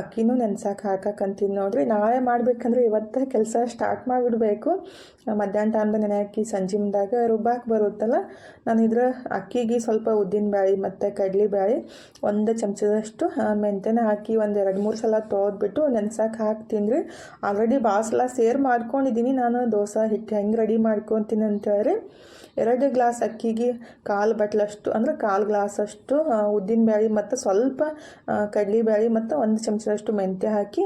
ಅಕ್ಕಿನೂ ನೆನ್ಸಕ್ಕೆ ಹಾಕಕ್ಕಂತೀನಿ ನೋಡ್ರಿ. ನಾಳೆ ಮಾಡಬೇಕಂದ್ರೆ ಇವತ್ತು ಕೆಲಸ ಸ್ಟಾರ್ಟ್ ಮಾಡಿಬಿಡಬೇಕು. ಮಧ್ಯಾಹ್ನ ಟೈಮ್ದಾಗ ನೆನೆ ಹಾಕಿ ಸಂಜೆ ರುಬ್ಬಾಕೆ ರುಬ್ಬಾಕ್ ಬರುತ್ತಲ್ಲ, ನಾನು ಇದ್ರ ಅಕ್ಕಿಗೆ ಸ್ವಲ್ಪ ಉದ್ದಿನ ಬ್ಯಾಳಿ ಮತ್ತು ಕಡ್ಲೆ ಬ್ಯಾಳಿ ಒಂದು ಚಮಚದಷ್ಟು ಮೆಂತ್ಯನ ಹಾಕಿ ಒಂದು ಎರಡು ಮೂರು ಸಲ ತೊಳೆದ್ಬಿಟ್ಟು ನೆನ್ಸಕ್ಕೆ ಹಾಕ್ತೀನಿ ರೀ. ಆಲ್ರೆಡಿ ಭಾಳ ಸಲ ಸೇರ್ ಮಾಡ್ಕೊಂಡಿದ್ದೀನಿ ನಾನು ದೋಸೆ ಹಿಟ್ಟು ಹೆಂಗೆ ರೆಡಿ ಮಾಡ್ಕೊತೀನಿ ಅಂತೇಳಿ ಎರಡು ಗ್ಲಾಸ್ ಅಕ್ಕಿಗೆ ಕಾಲು ಬಟ್ಲಷ್ಟು, ಅಂದ್ರೆ ಕಾಲು ಗ್ಲಾಸಷ್ಟು ಉದ್ದಿನ ಬ್ಯಾಳಿ ಮತ್ತು ಸ್ವಲ್ಪ ಕಡ್ಲೆ ಬ್ಯಾಳಿ ಮತ್ತು ಒಂದು ಚಮಚದಷ್ಟು ಮೆಂತ್ಯ ಹಾಕಿ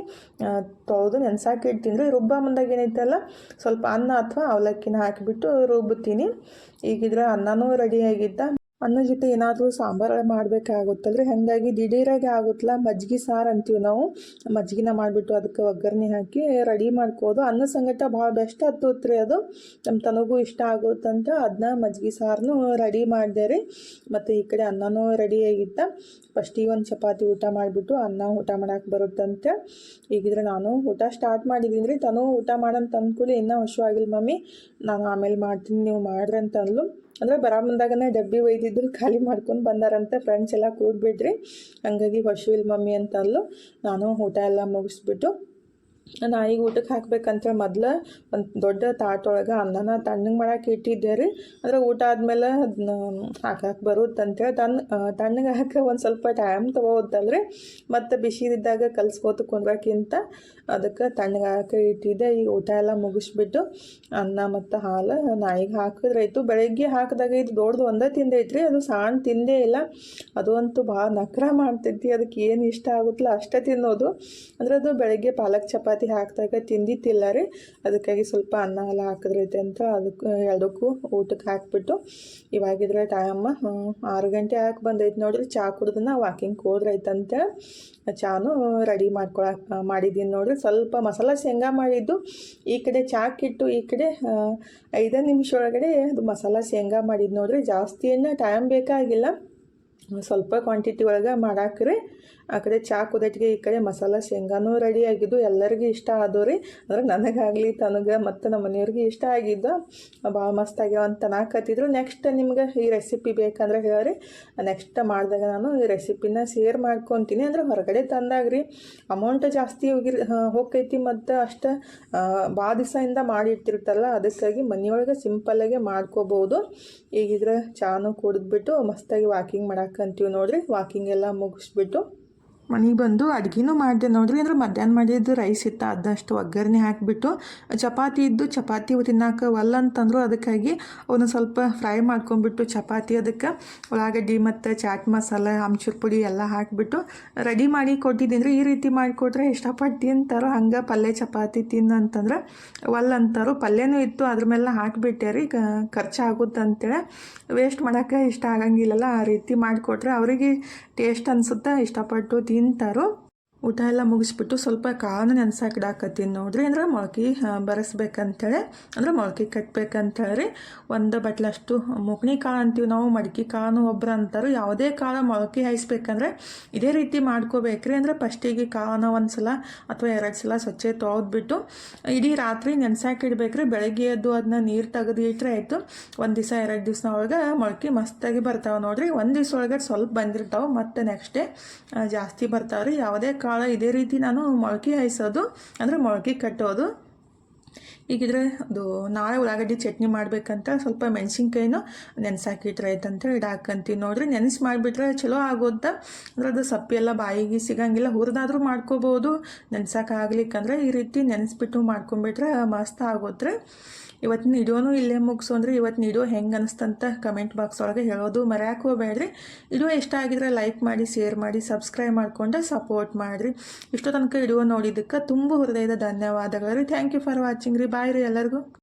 ತೊಳೆದು ನೆನ್ಸಾಕಿ ಇಡ್ತೀನಿ. ರುಬ್ಬ ಮುಂದಾಗ ಏನೈತಲ್ಲ, ಸ್ವಲ್ಪ ಅನ್ನ ಅಥವಾ ಅವಲಕ್ಕಿನ ಹಾಕಿಬಿಟ್ಟು ರುಬ್ಬುತ್ತೀನಿ ಈಗಿದ್ರೆ ಅನ್ನನೂ ರೆಡಿಯಾಗಿದ್ದ ಅನ್ನ ಜೊತೆ ಏನಾದರೂ ಸಾಂಬಾರು ಮಾಡಬೇಕಾಗುತ್ತಲ್ರಿ ಹಾಗಾಗಿ ದಿಢೀರಾಗಿ ಆಗುತ್ತಲ್ಲ, ಮಜ್ಜಿಗೆ ಸಾರು ಅಂತೀವಿ ನಾವು. ಮಜ್ಜಿಗೆನ ಮಾಡಿಬಿಟ್ಟು ಅದಕ್ಕೆ ಒಗ್ಗರಣೆ ಹಾಕಿ ರೆಡಿ ಮಾಡ್ಕೋದು ಅನ್ನ ಸಂಗಟ ಭಾಳ ಬೆಸ್ಟ್ ಹತ್ತುತ್ತೆ ಅದು. ನಮ್ಮ ತನಗೂ ಇಷ್ಟ ಆಗುತ್ತಂತ ಅದನ್ನ ಮಜ್ಜಿಗೆ ಸಾರನ್ನು ರೆಡಿ ಮಾಡಿದೆ ರೀ. ಮತ್ತು ಈ ಕಡೆ ಅನ್ನನೂ ರೆಡಿ ಆಗಿತ್ತ ಫಸ್ಟಿಗೆ ಒಂದು ಚಪಾತಿ ಊಟ ಮಾಡಿಬಿಟ್ಟು ಅನ್ನ ಊಟ ಮಾಡಕ್ಕೆ ಬರುತ್ತಂತೆ. ಈಗಿದ್ರೆ ನಾನು ಊಟ ಸ್ಟಾರ್ಟ್ ಮಾಡಿದ್ದೀನಿ ರೀ. ತನೂ ಊಟ ಮಾಡೋಂತ ಅಂದ್ಕೂಲಿ ಇನ್ನೂ ಹಶುವಾಗಿಲ್ಲ ಮಮ್ಮಿ. ನಾನು ಆಮೇಲೆ ಮಾಡ್ತೀನಿ, ನೀವು ಮಾಡ್ರಿ ಅಂತ ಅಂದ್ಲು ಅಂದರೆ ಬರ ಬಂದಾಗನೇ ಡಬ್ಬಿ ಒಯ್ದಿದ್ರು ಖಾಲಿ ಮಾಡ್ಕೊಂಡು ಬಂದಾರಂತೆ ಫ್ರೆಂಡ್ಸ್ ಎಲ್ಲ ಕೂಡ್ಬಿಡ್ರಿ ಹಂಗಾಗಿ ಇಲ್ಲ ಮಮ್ಮಿ ಅಂತ ಅಲ್ಲು ನಾನು ಊಟ ಎಲ್ಲ ಮುಗಿಸ್ಬಿಟ್ಟು ನಾಯಿಗೆ ಊಟಕ್ಕೆ ಹಾಕ್ಬೇಕಂತೇಳಿ ಮೊದಲು ಒಂದು ದೊಡ್ಡ ತಾಟೊಳಗೆ ಅನ್ನನ ತಣ್ಣಗೆ ಮಾಡಕ್ಕೆ ಇಟ್ಟಿದ್ದೆ ರೀ. ಅಂದರೆ ಊಟ ಆದಮೇಲೆ ಹಾಕಕ್ಕೆ ಬರುತ್ತಂತೇಳಿ ತನ್ನ ತಣ್ಣಗೆ ಹಾಕಿ ಒಂದು ಸ್ವಲ್ಪ ಟೈಮ್ ತೊಗೋದಲ್ರಿ ಮತ್ತು ಬಿಸಿದಿದ್ದಾಗ ಕಲ್ಸ್ಕೋತ ಕುಂದ್ರಕ್ಕಿಂತ ಅದಕ್ಕೆ ತಣ್ಣಗೆ ಹಾಕಿ ಇಟ್ಟಿದ್ದೆ. ಈ ಊಟ ಎಲ್ಲ ಮುಗಿಸ್ಬಿಟ್ಟು ಅನ್ನ ಮತ್ತು ಹಾಲು ನಾಯಿಗೆ ಹಾಕಿದ್ರಾಯ್ತು. ಬೆಳಗ್ಗೆ ಹಾಕಿದಾಗ ಇದು ದೊಡ್ಡದು ಒಂದೇ ತಿಂದೈತ್ರಿ. ಅದು ಸಾಣ್ ತಿಂದೇ ಇಲ್ಲ. ಅದು ಅಂತೂ ಭಾಳ ನಖರ ಮಾಡ್ತೈತಿ ಅದಕ್ಕೆ ಏನು ಇಷ್ಟ ಆಗುತ್ತಲ್ಲ ಅಷ್ಟೇ ತಿನ್ನೋದು. ಅಂದರೆ ಅದು ಬೆಳಗ್ಗೆ ಪಾಲಕ್ ಚಪಾತಿ ಹಾಕಿದಾಗ ತಿಂದಿತ್ತಿಲ್ಲ ರೀ. ಅದಕ್ಕಾಗಿ ಸ್ವಲ್ಪ ಅನ್ನ ಎಲ್ಲ ಹಾಕಿದ್ರೈತೆ ಅಂತ ಅದಕ್ಕೆ ಎರಡಕ್ಕೂ ಊಟಕ್ಕೆ ಹಾಕಿಬಿಟ್ಟು ಇವಾಗಿದ್ರೆ ಟೈಮ್ ಆರು ಗಂಟೆ ಹಾಕಿ ಬಂದೈತೆ ನೋಡ್ರಿ. ಚಹಾ ಕುಡ್ದನ್ನ ವಾಕಿಂಗ್ ಹೋದ್ರೈತಂತೆ ಚಾನು ರೆಡಿ ಮಾಡ್ಕೊಳಕ್ಕೆ ಮಾಡಿದ್ದೀನಿ ನೋಡ್ರಿ. ಸ್ವಲ್ಪ ಮಸಾಲ ಶೇಂಗಾ ಮಾಡಿದ್ದು, ಈ ಕಡೆ ಚಾಕಿಟ್ಟು ಈ ಕಡೆ ಐದು ನಿಮಿಷ ಒಳಗಡೆ ಅದು ಮಸಾಲ ಶೇಂಗಾ ಮಾಡಿದ್ದು ನೋಡ್ರಿ. ಜಾಸ್ತಿ ಏನು ಟೈಮ್ ಬೇಕಾಗಿಲ್ಲ. ಸ್ವಲ್ಪ ಕ್ವಾಂಟಿಟಿ ಒಳಗೆ ಮಾಡಾಕ್ರಿ. ಆ ಕಡೆ ಚಾ ಕುದಟ್ಟಿಗೆ ಈ ಕಡೆ ಮಸಾಲ, ಶೇಂಗಾನೂ ರೆಡಿ ಆಗಿದ್ದು, ಎಲ್ಲರಿಗೂ ಇಷ್ಟ ಆದವು ರೀ ಅಂದ್ರೆ ನನಗಾಗಲಿ, ತನಗೆ ಮತ್ತು ನಮ್ಮ ಮನೆಯವ್ರಿಗೆ ಇಷ್ಟ ಆಗಿದ್ದು, ಭಾಳ ಮಸ್ತ್ ಆಗ್ಯಾವ ಅಂತ ತನಾಕತ್ತಿದ್ರು ನೆಕ್ಸ್ಟ್ ನಿಮ್ಗೆ ಈ ರೆಸಿಪಿ ಬೇಕಂದ್ರೆ ಹೇಳ್ರಿ. ನೆಕ್ಸ್ಟ್ ಮಾಡಿದಾಗ ನಾನು ಈ ರೆಸಿಪಿನ ಶೇರ್ ಮಾಡ್ಕೊತೀನಿ. ಅಂದ್ರೆ ಹೊರಗಡೆ ತಂದಾಗ ರೀ ಅಮೌಂಟ್ ಜಾಸ್ತಿ ಹೋಗಿರ್ ಹೋಗ್ತೈತಿ ಮತ್ತು ಅಷ್ಟು ಭಾಳ ದಿವಸದಿಂದ ಮಾಡಿಟ್ಟಿರ್ತಾರಲ್ಲ, ಅದಕ್ಕಾಗಿ ಮನೆಯೊಳಗೆ ಸಿಂಪಲ್ಲಾಗೆ ಮಾಡ್ಕೋಬೋದು. ಈಗಿದ್ರೆ ಚಾನು ಕುಡಿದ್ಬಿಟ್ಟು ಮಸ್ತಾಗಿ ವಾಕಿಂಗ್ ಮಾಡಕ್ಕಂತೀವಿ ನೋಡಿರಿ. ವಾಕಿಂಗ್ ಎಲ್ಲ ಮುಗಿಸ್ಬಿಟ್ಟು. ಮನೆಗೆ ಬಂದು ಅಡುಗೆನೂ ಮಾಡಿದೆ ನೋಡಿರಿ, ಅಂದ್ರೆ ಮಧ್ಯಾಹ್ನ ಮಾಡಿದ್ದು ರೈಸ್ ಇತ್ತು ಅದಷ್ಟು ಒಗ್ಗರಣೆ ಹಾಕಿಬಿಟ್ಟು ಚಪಾತಿ ಇದ್ದು ಚಪಾತಿ ತಿನ್ನಕ್ಕೆ ಒಲ್ಲ ಅಂತಂದ್ರು ಅದಕ್ಕಾಗಿ ಒಂದು ಸ್ವಲ್ಪ ಫ್ರೈ ಮಾಡ್ಕೊಂಡ್ಬಿಟ್ಟು ಚಪಾತಿ ಅದಕ್ಕೆ ಉಳ್ಳಾಗಡ್ಡಿ ಮತ್ತು ಚಾಟ್ ಮಸಾಲ ಅಂಚೂರು ಪುಡಿ ಎಲ್ಲ ಹಾಕಿಬಿಟ್ಟು ರೆಡಿ ಮಾಡಿ ಕೊಟ್ಟಿದ್ದೀನಿ. ಈ ರೀತಿ ಮಾಡಿಕೊಟ್ರೆ ಇಷ್ಟಪಟ್ಟು ತಿಂತಾರೋ ಹಂಗೆ ಪಲ್ಯ ಚಪಾತಿ ತಿನ್ನ ಅಂತಂದ್ರೆ ಒಲ್ಲ ಅಂತಾರೋ, ಪಲ್ಯನೂ ಇತ್ತು, ಅದ್ರ ಮೇಲೆ ಹಾಕಿಬಿಟ್ಟೆ ರೀ ಖರ್ಚಾಗುತ್ತೆ ವೇಸ್ಟ್ ಮಾಡೋಕ್ಕೆ ಇಷ್ಟ ಆಗಂಗಿಲ್ಲಲ್ಲ, ಆ ರೀತಿ ಮಾಡಿಕೊಟ್ರೆ ಅವರಿಗೆ ಟೇಸ್ಟ್ ಅನಿಸುತ್ತೆ ಇಷ್ಟಪಟ್ಟು ತಿಂತಾರೋ ಊಟ ಎಲ್ಲ ಮುಗಿಸ್ಬಿಟ್ಟು ಸ್ವಲ್ಪ ಕಾಳು ನೆನ್ಸಾಕಿಡಾಕತ್ತೀನಿ ನೋಡ್ರಿ. ಅಂದ್ರೆ ಮೊಳಕೆ ಬರೆಸ್ಬೇಕಂತೇಳಿ. ಅಂದ್ರೆ ಮೊಳಕೆ ಕಟ್ಬೇಕಂತೇಳಿ. ಒಂದು ಬಟ್ಲಷ್ಟು ಮುಕ್ಣಿ ಕಾಳು ಅಂತೀವಿ ನಾವು, ಮಡಿಕೆ ಕಾಳು ಒಬ್ಬರು ಅಂತಾರೆ. ಯಾವುದೇ ಕಾಳು ಮೊಳಕೆ ಹಾಯಿಸ್ಬೇಕಂದ್ರೆ ಇದೇ ರೀತಿ ಮಾಡ್ಕೋಬೇಕ್ರಿ. ಅಂದ್ರೆ ಫಸ್ಟಿಗೆ ಕಾಳನ್ನ ಒಂದು ಸಲ ಅಥವಾ ಎರಡು ಸಲ ಸ್ವಚ್ಛ ತೊಳೆದ್ಬಿಟ್ಟು ಇಡೀ ರಾತ್ರಿ ನೆನ್ಸಾಕಿಡ್ಬೇಕ್ರಿ. ಬೆಳಗ್ಗೆ ಎದ್ದು ಅದನ್ನ ನೀರು ತೆಗೆದು ಇಟ್ಟರೆ ಆಯಿತು. ಒಂದು ದಿವಸ, ಎರಡು ದಿವಸ ಒಳಗೆ ಮೊಳಕೆ ಮಸ್ತಾಗಿ ಬರ್ತಾವೆ ನೋಡ್ರಿ. ಒಂದು ದಿವ್ಸ ಒಳಗೆ ಸ್ವಲ್ಪ ಬಂದಿರ್ತಾವೆ. ಮತ್ತು ನೆಕ್ಸ್ಟ್ ಡೇ ಜಾಸ್ತಿ ಬರ್ತಾವೆ ರೀ ಯಾವುದೇ ಕಾಳು ಕಾಳು ಇದೇ ರೀತಿ ನಾನು ಮೊಳಕೆ ಹಾಯಿಸೋದು, ಅಂದರೆ ಮೊಳಕೆ ಕಟ್ಟೋದು. ಈಗಿದ್ರೆ ಅದು ನಾಳೆ ಉಳ್ಳಾಗಡ್ಡಿ ಚಟ್ನಿ ಮಾಡಬೇಕಂತ ಸ್ವಲ್ಪ ಮೆಣಸಿನ್ಕಾಯಿನೂ ನೆನೆಸಾಕಿಟ್ರೆ ಆಯ್ತಂತೇಳಿ ಇಡಾಕಂತೀವಿ ನೋಡ್ರಿ ನೆನೆಸಿ ಮಾಡಿಬಿಟ್ರೆ ಚಲೋ ಆಗೋದ ಅಂದ್ರೆ ಅದು ಸಪ್ಪೆಲ್ಲ ಬಾಯಿಗೆ ಸಿಗಂಗಿಲ್ಲ, ಹುರಿದಾದ್ರೂ ಮಾಡ್ಕೋಬೋದು. ನೆನ್ಸೋಕ್ಕಾಗ್ಲಿಕ್ಕಂದ್ರೆ ಈ ರೀತಿ ನೆನೆಸ್ಬಿಟ್ಟು ಮಾಡ್ಕೊಂಬಿಟ್ರೆ ಮಸ್ತ್ ಆಗೋದ್ರೆ ಇವತ್ತಿನ ನಿಡೋನು ಇಲ್ಲೇ ಮುಗಿಸು ಅಂದರೆ ಇವತ್ತಿನ ವಿಡಿಯೋ ಹೆಂಗೆ ಅನಿಸ್ತಂತ ಕಮೆಂಟ್ ಬಾಕ್ಸ್ ಒಳಗೆ ಹೇಳೋದು ಮರೆಯಾಕೋ ಬೇಡ್ರಿ ಇಡೋ ಇಷ್ಟ ಆಗಿದ್ರೆ ಲೈಕ್ ಮಾಡಿ ಶೇರ್ ಮಾಡಿ ಸಬ್ಸ್ಕ್ರೈಬ್ ಮಾಡಿಕೊಂಡು ಸಪೋರ್ಟ್ ಮಾಡಿರಿ. ಇಷ್ಟೋ ತನಕ ವಿಡಿಯೋ ನೋಡಿದ್ದಕ್ಕೆ ತುಂಬ ಹೃದಯದ ಧನ್ಯವಾದಗಳು ರೀ. ಥ್ಯಾಂಕ್ ಯು ಫಾರ್ ವಾಚಿಂಗ್ ರೀ. ಬಾಯ್ ರೀ ಎಲ್ಲರಿಗೂ.